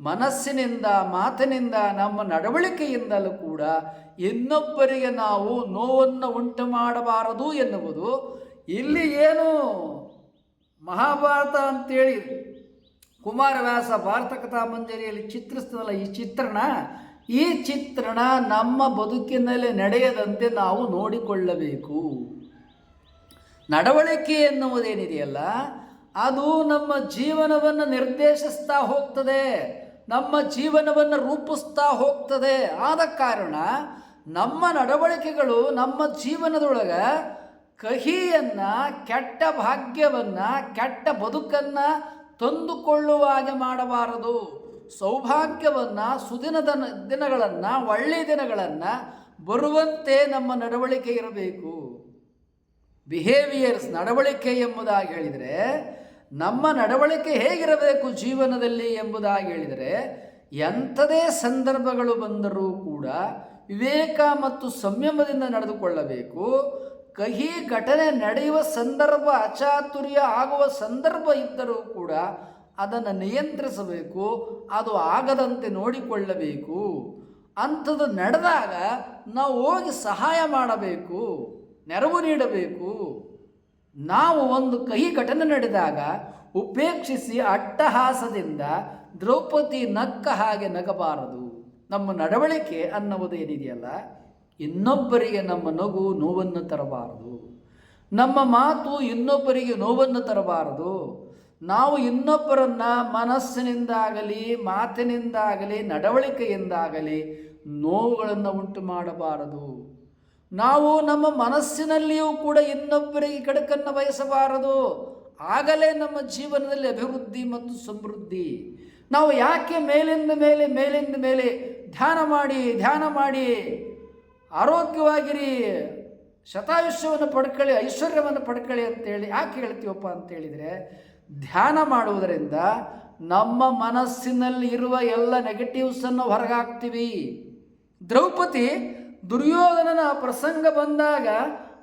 ಮನಸ್ಸಿನಿಂದ, ಮಾತಿನಿಂದ, ನಮ್ಮ ನಡವಳಿಕೆಯಿಂದಲೂ ಕೂಡ ಇನ್ನೊಬ್ಬರಿಗೆ ನಾವು ನೋವನ್ನು ಉಂಟು ಮಾಡಬಾರದು ಎನ್ನುವುದು. ಇಲ್ಲಿ ಏನು ಮಹಾಭಾರತ ಅಂತೇಳಿ ಕುಮಾರವ್ಯಾಸ ಭಾರತ ಕಥಾ ಮಂಜರಿಯಲ್ಲಿ ಚಿತ್ರಿಸ್ತದಲ್ಲ ಈ ಚಿತ್ರಣ? ಈ ಚಿತ್ರಣ ನಮ್ಮ ಬದುಕಿನಲ್ಲಿ ನಡೆಯದಂತೆ ನಾವು ನೋಡಿಕೊಳ್ಳಬೇಕು. ನಡವಳಿಕೆ ಎನ್ನುವುದೇನಿದೆಯಲ್ಲ? ಅದು ನಮ್ಮ ಜೀವನವನ್ನು ನಿರ್ದೇಶಿಸ್ತಾ ಹೋಗ್ತದೆ, ನಮ್ಮ ಜೀವನವನ್ನು ರೂಪಿಸ್ತಾ ಹೋಗ್ತದೆ. ಆದ ಕಾರಣ ನಮ್ಮ ನಡವಳಿಕೆಗಳು ನಮ್ಮ ಜೀವನದೊಳಗೆ ಕಹಿಯನ್ನು, ಕೆಟ್ಟ ಭಾಗ್ಯವನ್ನು, ಕೆಟ್ಟ ಬದುಕನ್ನು ತಂದುಕೊಳ್ಳುವ ಹಾಗೆ ಮಾಡಬಾರದು. ಸೌಭಾಗ್ಯವನ್ನು ಸುದಿನದ ದಿನಗಳನ್ನು, ಒಳ್ಳೆಯ ದಿನಗಳನ್ನು ಬರುವಂತೆ ನಮ್ಮ ನಡವಳಿಕೆ ಇರಬೇಕು. ಬಿಹೇವಿಯರ್ಸ್ ನಡವಳಿಕೆ ಎಂಬುದಾಗಿ ಹೇಳಿದರೆ ನಮ್ಮ ನಡವಳಿಕೆ ಹೇಗಿರಬೇಕು ಜೀವನದಲ್ಲಿ ಎಂಬುದಾಗಿ ಹೇಳಿದರೆ, ಎಂಥದೇ ಸಂದರ್ಭಗಳು ಬಂದರೂ ಕೂಡ ವಿವೇಕ ಮತ್ತು ಸಂಯಮದಿಂದ ನಡೆದುಕೊಳ್ಳಬೇಕು. ಕಹಿ ಘಟನೆ ನಡೆಯುವ ಸಂದರ್ಭ, ಅಚಾತುರ್ಯ ಆಗುವ ಸಂದರ್ಭ ಇದ್ದರೂ ಕೂಡ ಅದನ್ನು ನಿಯಂತ್ರಿಸಬೇಕು, ಅದು ಆಗದಂತೆ ನೋಡಿಕೊಳ್ಳಬೇಕು. ಅಂಥದ್ದು ನಡೆದಾಗ ನಾವು ಹೋಗಿ ಸಹಾಯ ಮಾಡಬೇಕು, ನೆರವು ನೀಡಬೇಕು. ನಾವು ಒಂದು ಕಹಿ ಘಟನೆ ನಡೆದಾಗ ಉಪೇಕ್ಷಿಸಿ ಅಟ್ಟಹಾಸದಿಂದ ದ್ರೌಪದಿ ನಕ್ಕ ಹಾಗೆ ನಗಬಾರದು. ನಮ್ಮ ನಡವಳಿಕೆ ಅನ್ನುವುದು ಏನಿದೆಯಲ್ಲ ಇನ್ನೊಬ್ಬರಿಗೆ ನಮ್ಮ ನಗು ನೋವನ್ನು ತರಬಾರದು. ನಮ್ಮ ಮಾತು ಇನ್ನೊಬ್ಬರಿಗೆ ನೋವನ್ನು ತರಬಾರದು. ನಾವು ಇನ್ನೊಬ್ಬರನ್ನ ಮನಸ್ಸಿನಿಂದಾಗಲಿ, ಮಾತಿನಿಂದಾಗಲಿ, ನಡವಳಿಕೆಯಿಂದಾಗಲಿ ನೋವುಗಳನ್ನು ಉಂಟು ಮಾಡಬಾರದು ನಾವು ನಮ್ಮ ಮನಸ್ಸಿನಲ್ಲಿಯೂ ಕೂಡ ಇನ್ನೊಬ್ಬರಿಗೆ ಕಡಕನ್ನು ಬಯಸಬಾರದು. ಆಗಲೇ ನಮ್ಮ ಜೀವನದಲ್ಲಿ ಅಭಿವೃದ್ಧಿ ಮತ್ತು ಸಮೃದ್ಧಿ. ನಾವು ಯಾಕೆ ಮೇಲಿಂದ ಮೇಲೆ ಮೇಲಿಂದ ಮೇಲೆ ಧ್ಯಾನ ಮಾಡಿ ಧ್ಯಾನ ಮಾಡಿ ಆರೋಗ್ಯವಾಗಿರಿ, ಶತಾಯುಷ್ಯವನ್ನು ಪಡ್ಕೊಳ್ಳಿ, ಐಶ್ವರ್ಯವನ್ನು ಪಡ್ಕೊಳ್ಳಿ ಅಂತೇಳಿ ಯಾಕೆ ಹೇಳ್ತೀವಪ್ಪ ಅಂತೇಳಿದರೆ, ಧ್ಯಾನ ಮಾಡುವುದರಿಂದ ನಮ್ಮ ಮನಸ್ಸಿನಲ್ಲಿ ಇರುವ ಎಲ್ಲ ನೆಗೆಟಿವ್ಸನ್ನು ಹೊರಗಾಕ್ತೀವಿ. ದ್ರೌಪದಿ ದುರ್ಯೋಧನನ ಪ್ರಸಂಗ ಬಂದಾಗ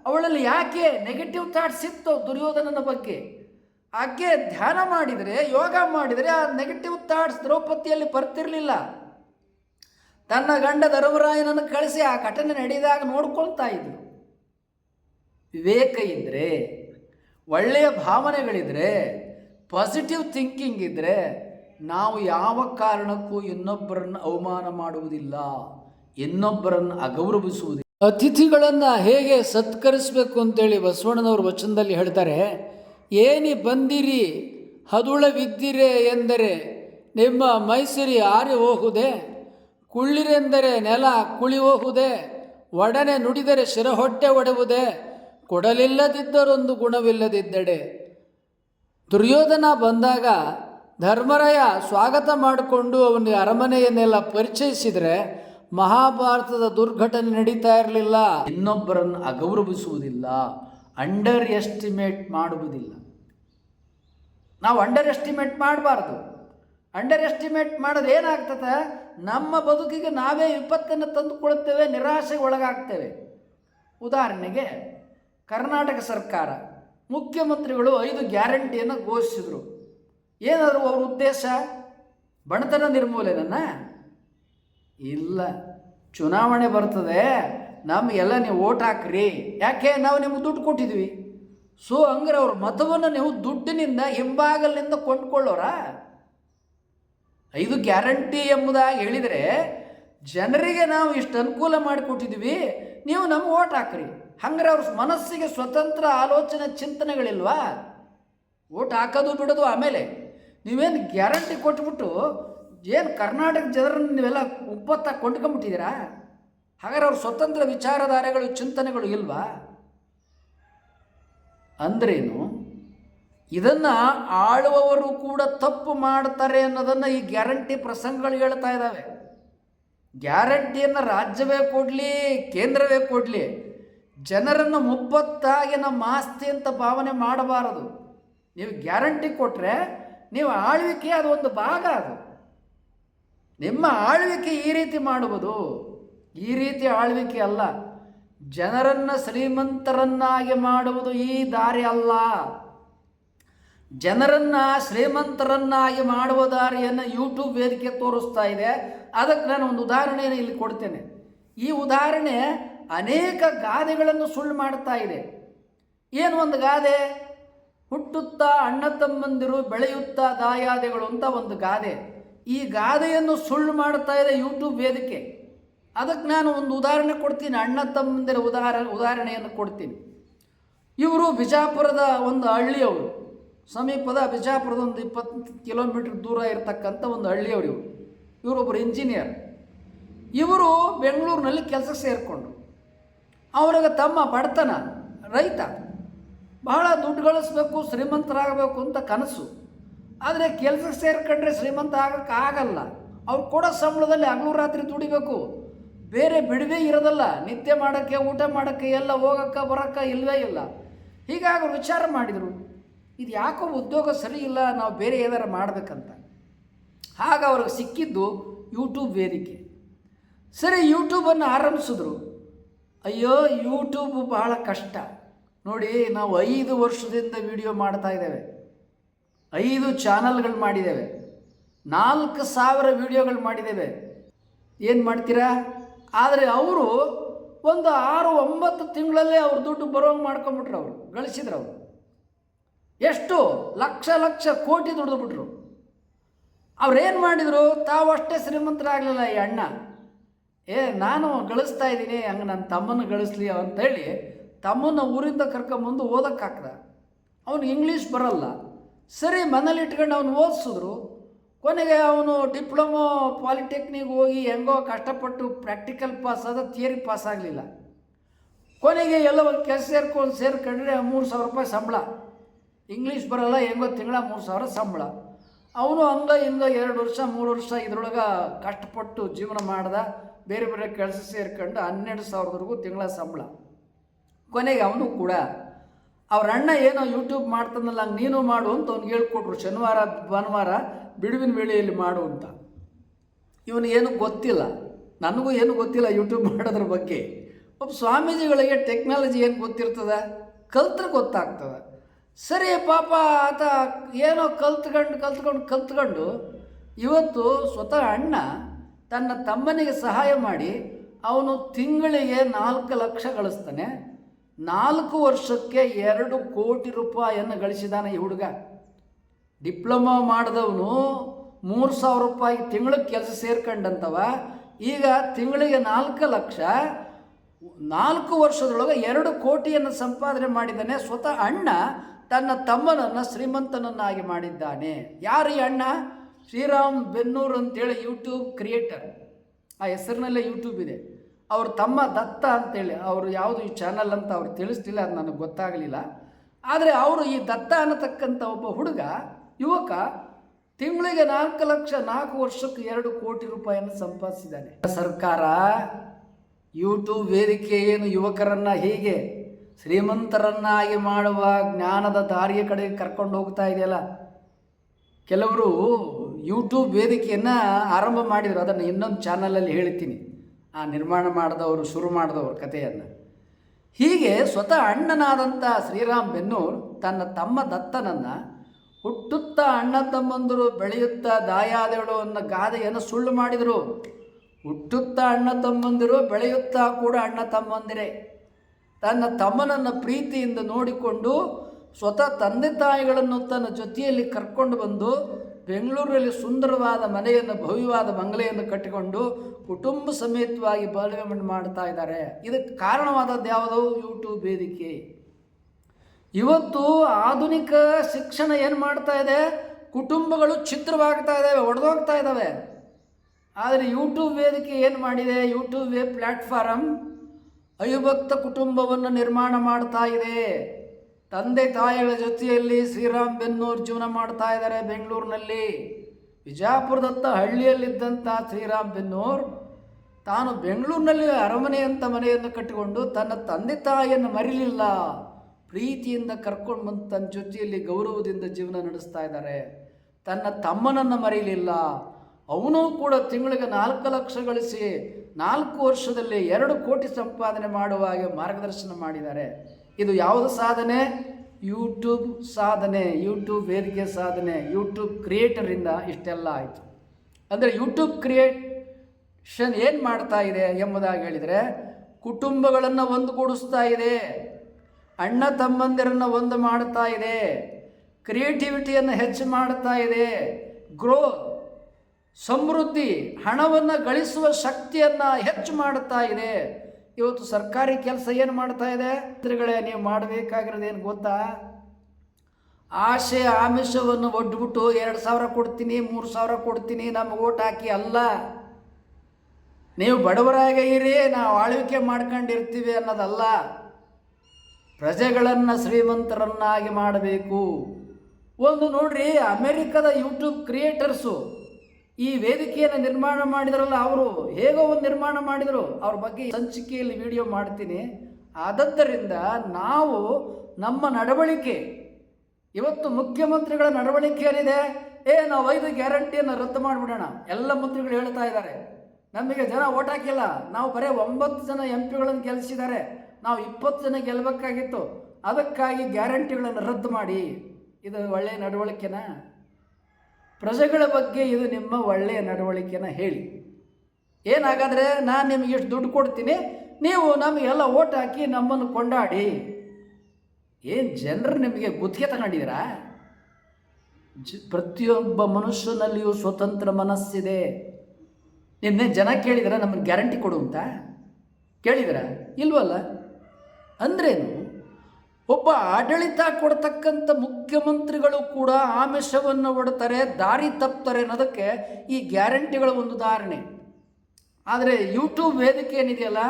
ಅವಳಲ್ಲಿ ಯಾಕೆ ನೆಗೆಟಿವ್ ಥಾಟ್ಸ್ ಇತ್ತು ದುರ್ಯೋಧನನ ಬಗ್ಗೆ? ಆಕೆ ಧ್ಯಾನ ಮಾಡಿದರೆ, ಯೋಗ ಮಾಡಿದರೆ ಆ ನೆಗೆಟಿವ್ ಥಾಟ್ಸ್ ದ್ರೌಪದಿಯಲ್ಲಿ ಬರ್ತಿರಲಿಲ್ಲ. ತನ್ನ ಗಂಡ ಧರ್ಮರಾಯನನ್ನು ಕಳಿಸಿ ಆ ಘಟನೆ ನಡೆದಾಗ ನೋಡ್ಕೊಳ್ತಾ ಇದ್ರು. ವಿವೇಕ ಇದ್ದರೆ ಒಳ್ಳೆಯ ಭಾವನೆಗಳಿದ್ರೆ ಪಾಸಿಟಿವ್ ಥಿಂಕಿಂಗ್ ಇದ್ದರೆ ನಾವು ಯಾವ ಕಾರಣಕ್ಕೂ ಇನ್ನೊಬ್ಬರನ್ನು ಅವಮಾನ ಮಾಡುವುದಿಲ್ಲ. ಇನ್ನೊಬ್ಬರನ್ನು ಅಗೌರವಿಸುವುದಿಲ್ಲ ಅತಿಥಿಗಳನ್ನು ಹೇಗೆ ಸತ್ಕರಿಸಬೇಕು ಅಂತೇಳಿ ಬಸವಣ್ಣನವರು ವಚನದಲ್ಲಿ ಹೇಳ್ತಾರೆ, ಏನಿ ಬಂದಿರಿ, ಹದುಳವಿದ್ದಿರೆ ಎಂದರೆ ನಿಮ್ಮ ಮೈಸೂರಿ ಆರಿ ಹೋಗುವುದೇ ಕುಳ್ಳಿರೆಂದರೆ ನೆಲ ಕುಳಿ ಹೋಗುದೆ ಒಡನೆ ನುಡಿದರೆ ಶಿರಹೊಟ್ಟೆ ಒಡೆವುದೇ, ಕೊಡಲಿಲ್ಲದಿದ್ದರೊಂದು ಗುಣವಿಲ್ಲದಿದ್ದಡೆ. ದುರ್ಯೋಧನ ಬಂದಾಗ ಧರ್ಮರಾಯ ಸ್ವಾಗತ ಮಾಡಿಕೊಂಡು ಅವನಿಗೆ ಅರಮನೆಯನ್ನೆಲ್ಲ ಪರಿಚಯಿಸಿದರೆ ಮಹಾಭಾರತದ ದುರ್ಘಟನೆ ನಡೀತಾ ಇರಲಿಲ್ಲ. ಇನ್ನೊಬ್ಬರನ್ನು ಅಗೌರವಿಸುವುದಿಲ್ಲ. ಅಂಡರ್ ಎಸ್ಟಿಮೇಟ್ ಮಾಡುವುದಿಲ್ಲ. ನಾವು ಅಂಡರ್ ಎಸ್ಟಿಮೇಟ್ ಮಾಡಬಾರ್ದು. ಅಂಡರ್ ಎಸ್ಟಿಮೇಟ್ ಮಾಡೋದು ಏನಾಗ್ತದೆ? ನಮ್ಮ ಬದುಕಿಗೆ ನಾವೇ ವಿಪತ್ತನ್ನು ತಂದುಕೊಳ್ತೇವೆ, ನಿರಾಶೆಗೆ ಒಳಗಾಗ್ತೇವೆ. ಉದಾಹರಣೆಗೆ, ಕರ್ನಾಟಕ ಸರ್ಕಾರ ಮುಖ್ಯಮಂತ್ರಿಗಳು ಐದು ಗ್ಯಾರಂಟಿಯನ್ನು ಘೋಷಿಸಿದರು. ಏನಾದರೂ ಅವ್ರ ಉದ್ದೇಶ? ಬಣತನ ನಿರ್ಮೂಲನೆನ? ಇಲ್ಲ. ಚುನಾವಣೆ ಬರ್ತದೆ, ನಮಗೆಲ್ಲ ನೀವು ಓಟ್ ಹಾಕ್ರಿ. ಯಾಕೆ? ನಾವು ನಿಮ್ಗೆ ದುಡ್ಡು ಕೊಟ್ಟಿದ್ವಿ. ಸೊ, ಹಂಗ್ರೆ ಅವ್ರ ಮತವನ್ನು ನೀವು ದುಡ್ಡಿನಿಂದ ಹಿಂಬಾಗಲಿನಿಂದ ಕೊಂಡ್ಕೊಳ್ಳೋರ? ಐದು ಗ್ಯಾರಂಟಿ ಎಂಬುದಾಗಿ ಹೇಳಿದರೆ, ಜನರಿಗೆ ನಾವು ಇಷ್ಟು ಅನುಕೂಲ ಮಾಡಿಕೊಟ್ಟಿದ್ವಿ ನೀವು ನಮ್ಗೆ ಓಟ್ ಹಾಕ್ರಿ. ಹಂಗ್ರೆ ಅವ್ರ ಮನಸ್ಸಿಗೆ ಸ್ವತಂತ್ರ ಆಲೋಚನೆ ಚಿಂತನೆಗಳಿಲ್ವಾ? ಓಟ್ ಹಾಕೋದು ಬಿಡೋದು ಆಮೇಲೆ. ನೀವೇನು ಗ್ಯಾರಂಟಿ ಕೊಟ್ಬಿಟ್ಟು ಏನು ಕರ್ನಾಟಕ ಜನರನ್ನು ನೀವೆಲ್ಲ ಉಪ್ಪತ್ತಾಗಿ ಕೊಂಡ್ಕೊಂಬಿಟ್ಟಿದ್ದೀರಾ ಹಾಗಾದ್ರೆ ಅವ್ರ ಸ್ವತಂತ್ರ ವಿಚಾರಧಾರೆಗಳು, ಚಿಂತನೆಗಳು ಇಲ್ವಾ? ಅಂದ್ರೇನು, ಇದನ್ನು ಆಳುವವರು ಕೂಡ ತಪ್ಪು ಮಾಡ್ತಾರೆ ಅನ್ನೋದನ್ನು ಈ ಗ್ಯಾರಂಟಿ ಪ್ರಸಂಗಗಳು ಹೇಳ್ತಾ ಇದ್ದಾವೆ. ಗ್ಯಾರಂಟಿಯನ್ನು ರಾಜ್ಯವೇ ಕೊಡಲಿ, ಕೇಂದ್ರವೇ ಕೊಡಲಿ, ಜನರನ್ನು ಮುಪ್ಪತ್ತಾಗಿ ನಮ್ಮ ಆಸ್ತಿ ಅಂತ ಭಾವನೆ ಮಾಡಬಾರದು. ನೀವು ಗ್ಯಾರಂಟಿ ಕೊಟ್ಟರೆ ನೀವು ಆಳ್ವಿಕೆ ಅದು ಒಂದು ಭಾಗ ಅದು. ನಿಮ್ಮ ಆಳ್ವಿಕೆ ಈ ರೀತಿ ಮಾಡುವುದು. ಈ ರೀತಿ ಆಳ್ವಿಕೆ ಅಲ್ಲ. ಜನರನ್ನು ಶ್ರೀಮಂತರನ್ನಾಗಿ ಮಾಡುವುದು ಈ ದಾರಿ ಅಲ್ಲ. ಜನರನ್ನು ಶ್ರೀಮಂತರನ್ನಾಗಿ ಮಾಡುವ ದಾರಿಯನ್ನು ಯೂಟ್ಯೂಬ್ ವೇದಿಕೆ ತೋರಿಸ್ತಾ ಇದೆ. ಅದಕ್ಕೆ ನಾನು ಒಂದು ಉದಾಹರಣೆಯನ್ನು ಇಲ್ಲಿ ಕೊಡ್ತೇನೆ. ಈ ಉದಾಹರಣೆ ಅನೇಕ ಗಾದೆಗಳನ್ನು ಸುಳ್ಳು ಮಾಡ್ತಾ ಇದೆ. ಏನು ಒಂದು ಗಾದೆ? ಹುಟ್ಟುತ್ತಾ ಅಣ್ಣ ತಮ್ಮಂದಿರು ಬೆಳೆಯುತ್ತಾ ದಾಯಾದೆಗಳು ಅಂತ ಒಂದು ಗಾದೆ. ಈ ಗಾದೆಯನ್ನು ಸುಳ್ಳು ಮಾಡ್ತಾ ಇದೆ ಯೂಟ್ಯೂಬ್ ವೇದಿಕೆ. ಅದಕ್ಕೆ ನಾನು ಒಂದು ಉದಾಹರಣೆ ಕೊಡ್ತೀನಿ, ಅಣ್ಣ ತಮ್ಮಂದಿರ ಉದಾಹರ, ಉದಾಹರಣೆಯನ್ನು ಕೊಡ್ತೀನಿ. ಇವರು ಬಿಜಾಪುರದ ಒಂದು ಹಳ್ಳಿಯವರು. ಸಮೀಪದ ಬಿಜಾಪುರದ ಒಂದು ಇಪ್ಪತ್ತು ಕಿಲೋಮೀಟ್ರ್ ದೂರ ಇರತಕ್ಕಂಥ ಒಂದು ಹಳ್ಳಿಯವರು ಇವರು. ಇವರೊಬ್ಬರು ಇಂಜಿನಿಯರ್. ಇವರು ಬೆಂಗಳೂರಿನಲ್ಲಿ ಕೆಲಸಕ್ಕೆ ಸೇರಿಕೊಂಡ್ರು. ಅವ್ರಿಗೆ ತಮ್ಮ ಬಡತನ, ರೈತ, ಬಹಳ ದುಡ್ಡು ಗಳಿಸ್ಬೇಕು, ಶ್ರೀಮಂತರಾಗಬೇಕು ಅಂತ ಕನಸು. ಆದರೆ ಕೆಲಸಕ್ಕೆ ಸೇರ್ಕೊಂಡ್ರೆ ಶ್ರೀಮಂತ ಆಗಕ್ಕೆ ಆಗಲ್ಲ. ಅವ್ರು ಕೊಡೋ ಸಂಬಳದಲ್ಲಿ ಹಗಲು ರಾತ್ರಿ ದುಡಿಬೇಕು. ಬೇರೆ ಬಿಡುವೆ ಇರೋದಲ್ಲ. ನಿತ್ಯ ಮಾಡೋಕ್ಕೆ, ಊಟ ಮಾಡೋಕ್ಕೆ, ಎಲ್ಲ ಹೋಗೋಕ್ಕೆ, ಬರೋಕ್ಕೆ ಇಲ್ಲವೇ ಇಲ್ಲ. ಹೀಗಾಗಿ ವಿಚಾರ ಮಾಡಿದರು. ಇದು ಯಾಕೋ ಉದ್ಯೋಗ ಸರಿ ಇಲ್ಲ, ನಾವು ಬೇರೆ ಏನಾರು ಮಾಡಬೇಕಂತ. ಆಗ ಅವ್ರಿಗೆ ಸಿಕ್ಕಿದ್ದು ಯೂಟ್ಯೂಬ್ ವೇದಿಕೆ. ಸರಿ ಯೂಟ್ಯೂಬನ್ನು ಆರಂಭಿಸಿದ್ರು. ಅಯ್ಯೋ ಯೂಟ್ಯೂಬ್ ಬಹಳ ಕಷ್ಟ. ನೋಡಿ, ನಾವು ಐದು ವರ್ಷದಿಂದ ವಿಡಿಯೋ ಮಾಡ್ತಾ ಇದ್ದೇವೆ. ಐದು ಚಾನಲ್ಗಳು ಮಾಡಿದ್ದೇವೆ. ನಾಲ್ಕು ಸಾವಿರ ವಿಡಿಯೋಗಳು ಮಾಡಿದ್ದೇವೆ. ಏನು ಮಾಡ್ತೀರಾ? ಆದರೆ ಅವರು ಒಂದು ಆರು, ಒಂಬತ್ತು ತಿಂಗಳಲ್ಲೇ ಅವ್ರ ದುಡ್ಡು ಬರೋಂಗೆ ಮಾಡ್ಕೊಂಬಿಟ್ರು ಅವರು, ಗಳಿಸಿದ್ರು ಅವರು. ಎಷ್ಟು? ಲಕ್ಷ ಲಕ್ಷ ಕೋಟಿ ದುಡ್ದು ಬಿಟ್ರು. ಅವ್ರೇನು ಮಾಡಿದರು? ತಾವು ಅಷ್ಟೇ ಶ್ರೀಮಂತರಾಗಲಿಲ್ಲ ಈ ಅಣ್ಣ. ಏ, ನಾನು ಗಳಿಸ್ತಾ ಇದ್ದೀನಿ, ಹಂಗೆ ನನ್ನ ತಮ್ಮನ ಗಳಿಸ್ಲಿ ಅಂತೇಳಿ ತಮ್ಮನ ಊರಿಂದ ಕರ್ಕೊಂಬಂದು ಓದೋಕ್ಕಾಕ್ದ ಅವನು ಇಂಗ್ಲೀಷ್ ಬರಲ್ಲ. ಸರಿ ಮನೇಲಿ ಇಟ್ಕೊಂಡು ಅವನು ಓದಿಸಿದ್ರು. ಕೊನೆಗೆ ಅವನು ಡಿಪ್ಲೊಮೋ ಪಾಲಿಟೆಕ್ನಿಕ್ ಹೋಗಿ ಹೆಂಗೋ ಕಷ್ಟಪಟ್ಟು ಪ್ರಾಕ್ಟಿಕಲ್ ಪಾಸ್ ಆದ, ಥಿಯರಿ ಪಾಸ್ ಆಗಲಿಲ್ಲ. ಕೊನೆಗೆ ಎಲ್ಲ ಒಂದು ಕೆಲಸ ಸೇರ್ಕೊಂಡು ಸೇರ್ಕೊಂಡ್ರೆ ಮೂರು ಸಾವಿರ ರೂಪಾಯಿ ಸಂಬಳ. ಇಂಗ್ಲೀಷ್ ಬರೋಲ್ಲ, ಹೆಂಗೋ ತಿಂಗಳ ಮೂರು ಸಾವಿರ ಸಂಬಳ. ಅವನು ಹಂಗ ಹಿಂಗ ಎರಡು ವರ್ಷ, ಮೂರು ವರ್ಷ ಇದ್ರೊಳಗೆ ಕಷ್ಟಪಟ್ಟು ಜೀವನ ಮಾಡ್ದ, ಬೇರೆ ಬೇರೆ ಕೆಲಸ ಸೇರ್ಕೊಂಡು ಹನ್ನೆರಡು ಸಾವಿರದವರೆಗೂ ತಿಂಗಳ ಸಂಬಳ. ಕೊನೆಗೆ ಅವನು ಕೂಡ ಅವ್ರ ಅಣ್ಣ ಏನೋ ಯೂಟ್ಯೂಬ್ ಮಾಡ್ತಾನಲ್ಲ, ಹಂಗೆ ನೀನು ಮಾಡು ಅಂತ ಅವ್ನಿಗೆ ಹೇಳ್ಕೊಟ್ರು, ಶನಿವಾರ, ಭಾನುವಾರ ಬಿಡುವಿನ ವೇಳೆಯಲ್ಲಿ ಮಾಡು ಅಂತ. ಇವನು ಏನು ಗೊತ್ತಿಲ್ಲ, ನನಗೂ ಏನು ಗೊತ್ತಿಲ್ಲ ಯೂಟ್ಯೂಬ್ ಮಾಡೋದ್ರ ಬಗ್ಗೆ. ಒಬ್ಬ ಸ್ವಾಮೀಜಿಗಳಿಗೆ ಟೆಕ್ನಾಲಜಿ ಏನು ಗೊತ್ತಿರ್ತದೆ? ಕಲ್ತ್ರೆ ಗೊತ್ತಾಗ್ತದೆ. ಸರಿ ಪಾಪ ಆತ ಏನೋ ಕಲ್ತ್ಕೊಂಡು ಕಲ್ತ್ಕೊಂಡು ಕಲ್ತ್ಕೊಂಡು ಇವತ್ತು ಸ್ವತಃ ಅಣ್ಣ ತನ್ನ ತಮ್ಮನಿಗೆ ಸಹಾಯ ಮಾಡಿ ಅವನು ತಿಂಗಳಿಗೆ ನಾಲ್ಕು ಲಕ್ಷ ಗಳಿಸ್ತಾನೆ ನಾಲ್ಕು ವರ್ಷಕ್ಕೆ ಎರಡು ಕೋಟಿ ರೂಪಾಯಿಯನ್ನು ಗಳಿಸಿದಾನೆ ಈ ಹುಡುಗ. ಡಿಪ್ಲೊಮಾ ಮಾಡಿದವನು ಮೂರು ಸಾವಿರ ರೂಪಾಯಿ ತಿಂಗಳಿಗೆ ಕೆಲಸ ಸೇರ್ಕೊಂಡಂತವ, ಈಗ ತಿಂಗಳಿಗೆ ನಾಲ್ಕು ಲಕ್ಷ, ನಾಲ್ಕು ವರ್ಷದೊಳಗೆ ಎರಡು ಕೋಟಿಯನ್ನು ಸಂಪಾದನೆ ಮಾಡಿದ್ದಾನೆ ಸ್ವತಃ ಅಣ್ಣ ತನ್ನ ತಮ್ಮನನ್ನು ಶ್ರೀಮಂತನನ್ನಾಗಿ ಮಾಡಿದ್ದಾನೆ. ಯಾರು ಈ ಅಣ್ಣ? ಶ್ರೀರಾಮ್ ಬೆನ್ನೂರು ಅಂತೇಳಿ ಯೂಟ್ಯೂಬ್ ಕ್ರಿಯೇಟರ್ ಆ ಹೆಸರಿನಲ್ಲೇ ಯೂಟ್ಯೂಬ್ ಇದೆ. ಅವ್ರ ತಮ್ಮ ದತ್ತ ಅಂತೇಳಿ, ಅವರು ಯಾವುದು ಈ ಚಾನಲ್ ಅಂತ ಅವ್ರು ತಿಳಿಸ್ತಿಲ್ಲ ಅದು ನನಗೆ ಗೊತ್ತಾಗಲಿಲ್ಲ. ಆದರೆ ಅವರು ಈ ದತ್ತ ಅನ್ನತಕ್ಕಂಥ ಒಬ್ಬ ಹುಡುಗ, ಯುವಕ, ತಿಂಗಳಿಗೆ ನಾಲ್ಕು ಲಕ್ಷ ನಾಲ್ಕು ವರ್ಷಕ್ಕೆ ಎರಡು ಕೋಟಿ ರೂಪಾಯಿಯನ್ನು ಸಂಪಾದಿಸಿದ್ದಾನೆ. ಸರ್ಕಾರ ಯೂಟ್ಯೂಬ್ ವೇದಿಕೆ ಏನು ಯುವಕರನ್ನು ಹೀಗೆ ಶ್ರೀಮಂತರನ್ನಾಗಿ ಮಾಡುವ ಜ್ಞಾನದ ದಾರಿಯ ಕಡೆಗೆ ಕರ್ಕೊಂಡು ಹೋಗ್ತಾ ಇದೆಯಲ್ಲ? ಕೆಲವರು ಯೂಟ್ಯೂಬ್ ವೇದಿಕೆಯನ್ನು ಆರಂಭ ಮಾಡಿದರು, ಅದನ್ನು ಇನ್ನೊಂದು ಚಾನಲಲ್ಲಿ ಹೇಳ್ತೀನಿ ಆ ನಿರ್ಮಾಣ ಮಾಡಿದವರು, ಶುರು ಮಾಡಿದವರು ಕಥೆಯನ್ನು. ಹೀಗೆ ಸ್ವತಃ ಅಣ್ಣನಾದಂಥ ಶ್ರೀರಾಮ್ ಬೆನ್ನೂರು ತನ್ನ ತಮ್ಮ ದತ್ತನನ್ನು ಹುಟ್ಟುತ್ತಾ ಅಣ್ಣ ತಮ್ಮಂದರು ಬೆಳೆಯುತ್ತಾ ದಾಯಾದಗಳು ಅನ್ನೋ ಗಾದೆಯನ್ನು ಸುಳ್ಳು ಮಾಡಿದರು. ಹುಟ್ಟುತ್ತಾ ಅಣ್ಣ ತಮ್ಮಂದಿರು ಬೆಳೆಯುತ್ತಾ ಕೂಡ ಅಣ್ಣ ತಮ್ಮಂದಿರೇ. ತನ್ನ ತಮ್ಮನನ್ನು ಪ್ರೀತಿಯಿಂದ ನೋಡಿಕೊಂಡು ಸ್ವತಃ ತಂದೆ ತಾಯಿಗಳನ್ನು ತನ್ನ ಜೊತೆಯಲ್ಲಿ ಕರ್ಕೊಂಡು ಬಂದು ಬೆಂಗಳೂರಲ್ಲಿ ಸುಂದರವಾದ ಮನೆಯನ್ನು, ಭವ್ಯವಾದ ಬಂಗಲೆಯನ್ನು ಕಟ್ಟಿಕೊಂಡು ಕುಟುಂಬ ಸಮೇತವಾಗಿ ಪಾರ್ಲಿಮೆಂಟ್ ಮಾಡ್ತಾ ಇದ್ದಾರೆ. ಇದಕ್ಕೆ ಕಾರಣವಾದದ್ದು ಯಾವುದು? ಯೂಟ್ಯೂಬ್ ವೇದಿಕೆ. ಇವತ್ತು ಆಧುನಿಕ ಶಿಕ್ಷಣ ಏನು ಮಾಡ್ತಾ ಇದೆ? ಕುಟುಂಬಗಳು ಛಿದ್ರವಾಗ್ತಾ ಇದ್ದಾವೆ, ಒಡೆದೋಗ್ತಾ ಇದ್ದಾವೆ. ಆದರೆ ಯೂಟ್ಯೂಬ್ ವೇದಿಕೆ ಏನು ಮಾಡಿದೆ? ಯೂಟ್ಯೂಬ್ ವೇ ಪ್ಲ್ಯಾಟ್ಫಾರಮ್ ಅವಿಭಕ್ತ ಕುಟುಂಬವನ್ನು ನಿರ್ಮಾಣ ಮಾಡ್ತಾ ಇದೆ. ತಂದೆ ತಾಯಿಗಳ ಜೊತೆಯಲ್ಲಿ ಶ್ರೀರಾಮ್ ಬೆನ್ನೂರು ಜೀವನ ಮಾಡ್ತಾ ಇದ್ದಾರೆ ಬೆಂಗಳೂರಿನಲ್ಲಿ. ವಿಜಾಪುರದತ್ತ ಹಳ್ಳಿಯಲ್ಲಿದ್ದಂಥ ಶ್ರೀರಾಮ್ ಬೆನ್ನೂರ್ ತಾನು ಬೆಂಗಳೂರಿನಲ್ಲಿ ಅರಮನೆ ಅಂತ ಮನೆಯನ್ನು ಕಟ್ಟಿಕೊಂಡು ತನ್ನ ತಂದೆ ತಾಯಿಯನ್ನು ಮರಿಲಿಲ್ಲ. ಪ್ರೀತಿಯಿಂದ ಕರ್ಕೊಂಡು ಬಂದು ತನ್ನ ಜೊತೆಯಲ್ಲಿ ಗೌರವದಿಂದ ಜೀವನ ನಡೆಸ್ತಾ ಇದ್ದಾರೆ. ತನ್ನ ತಮ್ಮನನ್ನು ಮರೀಲಿಲ್ಲ. ಅವನು ಕೂಡ ತಿಂಗಳಿಗೆ ನಾಲ್ಕು ಲಕ್ಷ ಗಳಿಸಿ ನಾಲ್ಕು ವರ್ಷದಲ್ಲಿ ಎರಡು ಕೋಟಿ ಸಂಪಾದನೆ ಮಾಡುವ ಹಾಗೆ ಮಾರ್ಗದರ್ಶನ ಮಾಡಿದ್ದಾರೆ. ಇದು ಯಾವುದು ಸಾಧನೆ? ಯೂಟ್ಯೂಬ್ ಸಾಧನೆ ಯೂಟ್ಯೂಬ್ ವೇದಿಕೆ ಸಾಧನೆ ಯೂಟ್ಯೂಬ್ ಕ್ರಿಯೇಟರಿಂದ ಇಷ್ಟೆಲ್ಲ ಆಯಿತು. ಅಂದರೆ ಯೂಟ್ಯೂಬ್ ಕ್ರಿಯೇಷನ್ ಏನು ಮಾಡ್ತಾ ಇದೆ ಎಂಬುದಾಗಿ ಹೇಳಿದರೆ, ಕುಟುಂಬಗಳನ್ನು ಒಂದುಗೂಡಿಸ್ತಾ ಇದೆ, ಅಣ್ಣ ತಮ್ಮಂದಿರನ್ನು ಒಂದು ಮಾಡ್ತಾ ಇದೆ ಕ್ರಿಯೇಟಿವಿಟಿಯನ್ನು ಹೆಚ್ಚು ಮಾಡ್ತಾ ಇದೆ ಗ್ರೋ ಸಮೃದ್ಧಿ, ಹಣವನ್ನು ಗಳಿಸುವ ಶಕ್ತಿಯನ್ನು ಹೆಚ್ಚು ಮಾಡುತ್ತಾ ಇದೆ. ಇವತ್ತು ಸರ್ಕಾರಿ ಕೆಲಸ ಏನು ಮಾಡ್ತಾ ಇದೆ? ಮಂತ್ರಿಗಳೇ, ನೀವು ಮಾಡಬೇಕಾಗಿರೋದು ಏನು ಗೊತ್ತಾ? ಆಶೆ, ಆಮಿಷವನ್ನು ಒಡ್ಬಿಟ್ಟು ಎರಡು ಸಾವಿರ ಕೊಡ್ತೀನಿ, ಮೂರು ಸಾವಿರ ಕೊಡ್ತೀನಿ ನಮ್ಗೆ ಓಟ್ ಹಾಕಿ ಅಲ್ಲ. ನೀವು ಬಡವರಾಗಿ ಇರಿ, ನಾವು ಆಳ್ವಿಕೆ ಮಾಡ್ಕೊಂಡಿರ್ತೀವಿ ಅನ್ನೋದಲ್ಲ. ಪ್ರಜೆಗಳನ್ನು ಶ್ರೀಮಂತರನ್ನಾಗಿ ಮಾಡಬೇಕು. ಒಂದು ನೋಡ್ರಿ, ಅಮೇರಿಕದ ಯೂಟ್ಯೂಬ್ ಕ್ರಿಯೇಟರ್ಸು ಈ ವೇದಿಕೆಯನ್ನು ನಿರ್ಮಾಣ ಮಾಡಿದ್ರಲ್ಲ ಅವರು, ಹೇಗೋ ಒಂದು ನಿರ್ಮಾಣ ಮಾಡಿದರು. ಅವ್ರ ಬಗ್ಗೆ ಸಂಚಿಕೆಯಲ್ಲಿ ವಿಡಿಯೋ ಮಾಡ್ತೀನಿ. ಆದದ್ದರಿಂದ ನಾವು ನಮ್ಮ ನಡವಳಿಕೆ, ಇವತ್ತು ಮುಖ್ಯಮಂತ್ರಿಗಳ ನಡವಳಿಕೆ ಏನಿದೆ? ಏ, ನಾವು ಐದು ಗ್ಯಾರಂಟಿಯನ್ನು ರದ್ದು ಮಾಡಿಬಿಡೋಣ. ಎಲ್ಲ ಮಂತ್ರಿಗಳು ಹೇಳ್ತಾ ಇದ್ದಾರೆ. ನಮಗೆ ಜನ ಓಟ್ ಹಾಕಿಲ್ಲ. ನಾವು ಬರೀ ಒಂಬತ್ತು ಜನ ಎಂ ಪಿಗಳನ್ನು ಗೆಲ್ಲಿಸಿದ್ದಾರೆ. ನಾವು ಇಪ್ಪತ್ತು ಜನ ಗೆಲ್ಲಬೇಕಾಗಿತ್ತು. ಅದಕ್ಕಾಗಿ ಗ್ಯಾರಂಟಿಗಳನ್ನು ರದ್ದು ಮಾಡಿ. ಇದು ಒಳ್ಳೆಯ ನಡವಳಿಕೆನಾ? ಪ್ರಜೆಗಳ ಬಗ್ಗೆ ಇದು ನಿಮ್ಮ ಒಳ್ಳೆಯ ನಡವಳಿಕೆನ ಹೇಳಿ. ಏನಾಗಾದರೆ ನಾನು ನಿಮಗೆ ಇಷ್ಟು ದುಡ್ಡು ಕೊಡ್ತೀನಿ, ನೀವು ನಮಗೆಲ್ಲ ಓಟ್ ಹಾಕಿ ನಮ್ಮನ್ನು ಕೊಂಡಾಡಿ. ಏನು ಜನರು ನಿಮಗೆ ಗುತ್ತಿಗೆ ತಗೊಂಡಿದ್ದೀರಾ ಜ, ಪ್ರತಿಯೊಬ್ಬ ಮನುಷ್ಯನಲ್ಲಿಯೂ ಸ್ವತಂತ್ರ ಮನಸ್ಸಿದೆ. ನಿನ್ನೆ ಜನ ಕೇಳಿದ್ರೆ ನಮಗೆ ಗ್ಯಾರಂಟಿ ಕೊಡು ಅಂತ? ಕೇಳಿದ್ರ? ಇಲ್ವಲ್ಲ? ಅಂದ್ರೇನು? ಒಬ್ಬ ಆಡಳಿತ ಕೊಡ್ತಕ್ಕಂಥ ಮುಖ್ಯಮಂತ್ರಿಗಳು ಕೂಡ ಆಮಿಷವನ್ನು ಒಡ್ತಾರೆ, ದಾರಿ ತಪ್ತಾರೆ ಅನ್ನೋದಕ್ಕೆ ಈ ಗ್ಯಾರಂಟಿಗಳ ಒಂದು ಉದಾಹರಣೆ ಆದರೆ ಯೂಟ್ಯೂಬ್ ವೇದಿಕೆ ಏನಿದೆಯಲ್ಲ,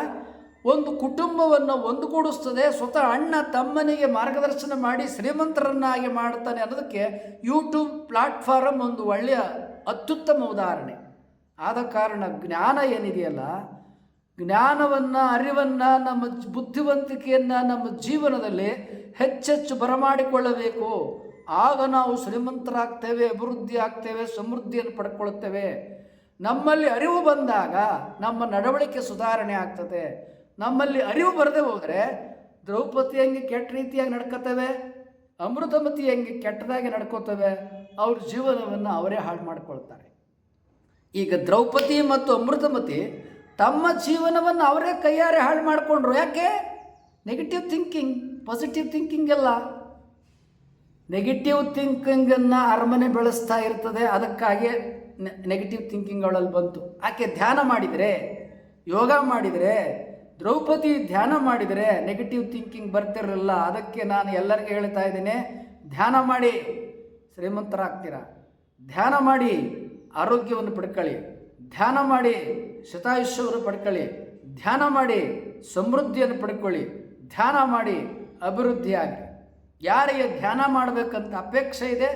ಒಂದು ಕುಟುಂಬವನ್ನು ಒಂದುಗೂಡಿಸ್ತದೆ, ಸ್ವತಃ ಅಣ್ಣ ತಮ್ಮನಿಗೆ ಮಾರ್ಗದರ್ಶನ ಮಾಡಿ ಶ್ರೀಮಂತರನ್ನಾಗಿ ಮಾಡ್ತಾನೆ ಅನ್ನೋದಕ್ಕೆ ಯೂಟ್ಯೂಬ್ ಪ್ಲಾಟ್ಫಾರಮ್ ಒಂದು ಒಳ್ಳೆಯ ಅತ್ಯುತ್ತಮ ಉದಾಹರಣೆ. ಆದ ಕಾರಣ ಜ್ಞಾನ ಏನಿದೆಯಲ್ಲ ಜ್ಞಾನವನ್ನು, ಅರಿವನ್ನು, ನಮ್ಮ ಬುದ್ಧಿವಂತಿಕೆಯನ್ನು, ನಮ್ಮ ಜೀವನದಲ್ಲಿ ಹೆಚ್ಚೆಚ್ಚು ಬರಮಾಡಿಕೊಳ್ಳಬೇಕು. ಆಗ ನಾವು ಶ್ರೀಮಂತರಾಗ್ತೇವೆ, ಅಭಿವೃದ್ಧಿ ಆಗ್ತೇವೆ, ಸಮೃದ್ಧಿಯನ್ನು ಪಡ್ಕೊಳ್ತೇವೆ. ನಮ್ಮಲ್ಲಿ ಅರಿವು ಬಂದಾಗ ನಮ್ಮ ನಡವಳಿಕೆ ಸುಧಾರಣೆ ಆಗ್ತದೆ. ನಮ್ಮಲ್ಲಿ ಅರಿವು ಬರದೆ ಹೋದರೆ ದ್ರೌಪದಿ ಹೆಂಗೆ ಕೆಟ್ಟ ರೀತಿಯಾಗಿ ನಡ್ಕೋತೇವೆ? ಅಮೃತಮತಿ ಹೆಂಗೆ ಕೆಟ್ಟದಾಗಿ ನಡ್ಕೋತವೆ? ಅವ್ರ ಜೀವನವನ್ನು ಅವರೇ ಹಾಳು ಮಾಡ್ಕೊಳ್ತಾರೆ. ಈಗ ದ್ರೌಪದಿ ಮತ್ತು ಅಮೃತಮತಿ ತಮ್ಮ ಜೀವನವನ್ನು ಅವರೇ ಕೈಯಾರೆ ಹಾಳು ಮಾಡಿಕೊಂಡ್ರು. ಯಾಕೆ? ನೆಗೆಟಿವ್ ಥಿಂಕಿಂಗ್ ಪಾಸಿಟಿವ್ ಥಿಂಕಿಂಗ್ ಎಲ್ಲ. ನೆಗೆಟಿವ್ ಥಿಂಕಿಂಗನ್ನು ಅರಮನೆ ಬೆಳೆಸ್ತಾ ಇರ್ತದೆ. ಅದಕ್ಕಾಗಿ ನೆಗೆಟಿವ್ ಥಿಂಕಿಂಗ್ಗಳಲ್ಲಿ ಬಂತು. ಆಕೆ ಧ್ಯಾನ ಮಾಡಿದರೆ, ಯೋಗ ಮಾಡಿದರೆ, ದ್ರೌಪದಿ ಧ್ಯಾನ ಮಾಡಿದರೆ ನೆಗೆಟಿವ್ ಥಿಂಕಿಂಗ್ ಬರ್ತಿರಲಿಲ್ಲ. ಅದಕ್ಕೆ ನಾನು ಎಲ್ಲರಿಗೂ ಹೇಳ್ತಾ ಇದ್ದೇನೆ, ಧ್ಯಾನ ಮಾಡಿ, ಶ್ರೀಮಂತರಾಗ್ತೀರ? ಧ್ಯಾನ ಮಾಡಿ, ಆರೋಗ್ಯವನ್ನು ಪಡ್ಕೊಳ್ಳಿ. ಧ್ಯಾನ ಮಾಡಿ ಶತಾಯುಷ್ಯವನ್ನು ಪಡ್ಕೊಳ್ಳಿ, ಧ್ಯಾನ ಮಾಡಿ, ಸಮೃದ್ಧಿಯನ್ನು ಪಡ್ಕೊಳ್ಳಿ, ಧ್ಯಾನ ಮಾಡಿ, ಅಭಿವೃದ್ಧಿಯಾಗಿ. ಯಾರಿಗೆ ಧ್ಯಾನ ಮಾಡಬೇಕಂತ ಅಪೇಕ್ಷೆ ಇದೆ,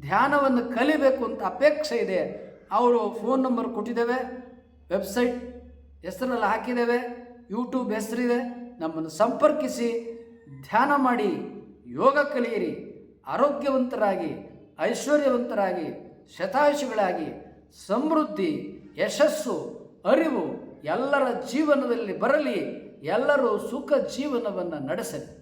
ಧ್ಯಾನವನ್ನು ಕಲಿಬೇಕು ಅಂತ ಅಪೇಕ್ಷೆ ಇದೆ, ಅವರು ಫೋನ್ ನಂಬರ್ ಕೊಟ್ಟಿದ್ದೇವೆ ವೆಬ್ಸೈಟ್ ಹೆಸರಲ್ಲಿ ಹಾಕಿದ್ದೇವೆ ಯೂಟ್ಯೂಬ್ ಹೆಸರಿದೆ, ನಮ್ಮನ್ನು ಸಂಪರ್ಕಿಸಿ, ಧ್ಯಾನ ಮಾಡಿ, ಯೋಗ ಕಲಿಯಿರಿ, ಆರೋಗ್ಯವಂತರಾಗಿ, ಐಶ್ವರ್ಯವಂತರಾಗಿ, ಶತಾಯುಷಿಗಳಾಗಿ, ಸಮೃದ್ಧಿ, ಯಶಸ್ಸು ಅರಿವು ಎಲ್ಲರ ಜೀವನದಲ್ಲಿ ಬರಲಿ ಎಲ್ಲರೂ ಸುಖ ಜೀವನವನ್ನು ನಡೆಸಲಿ.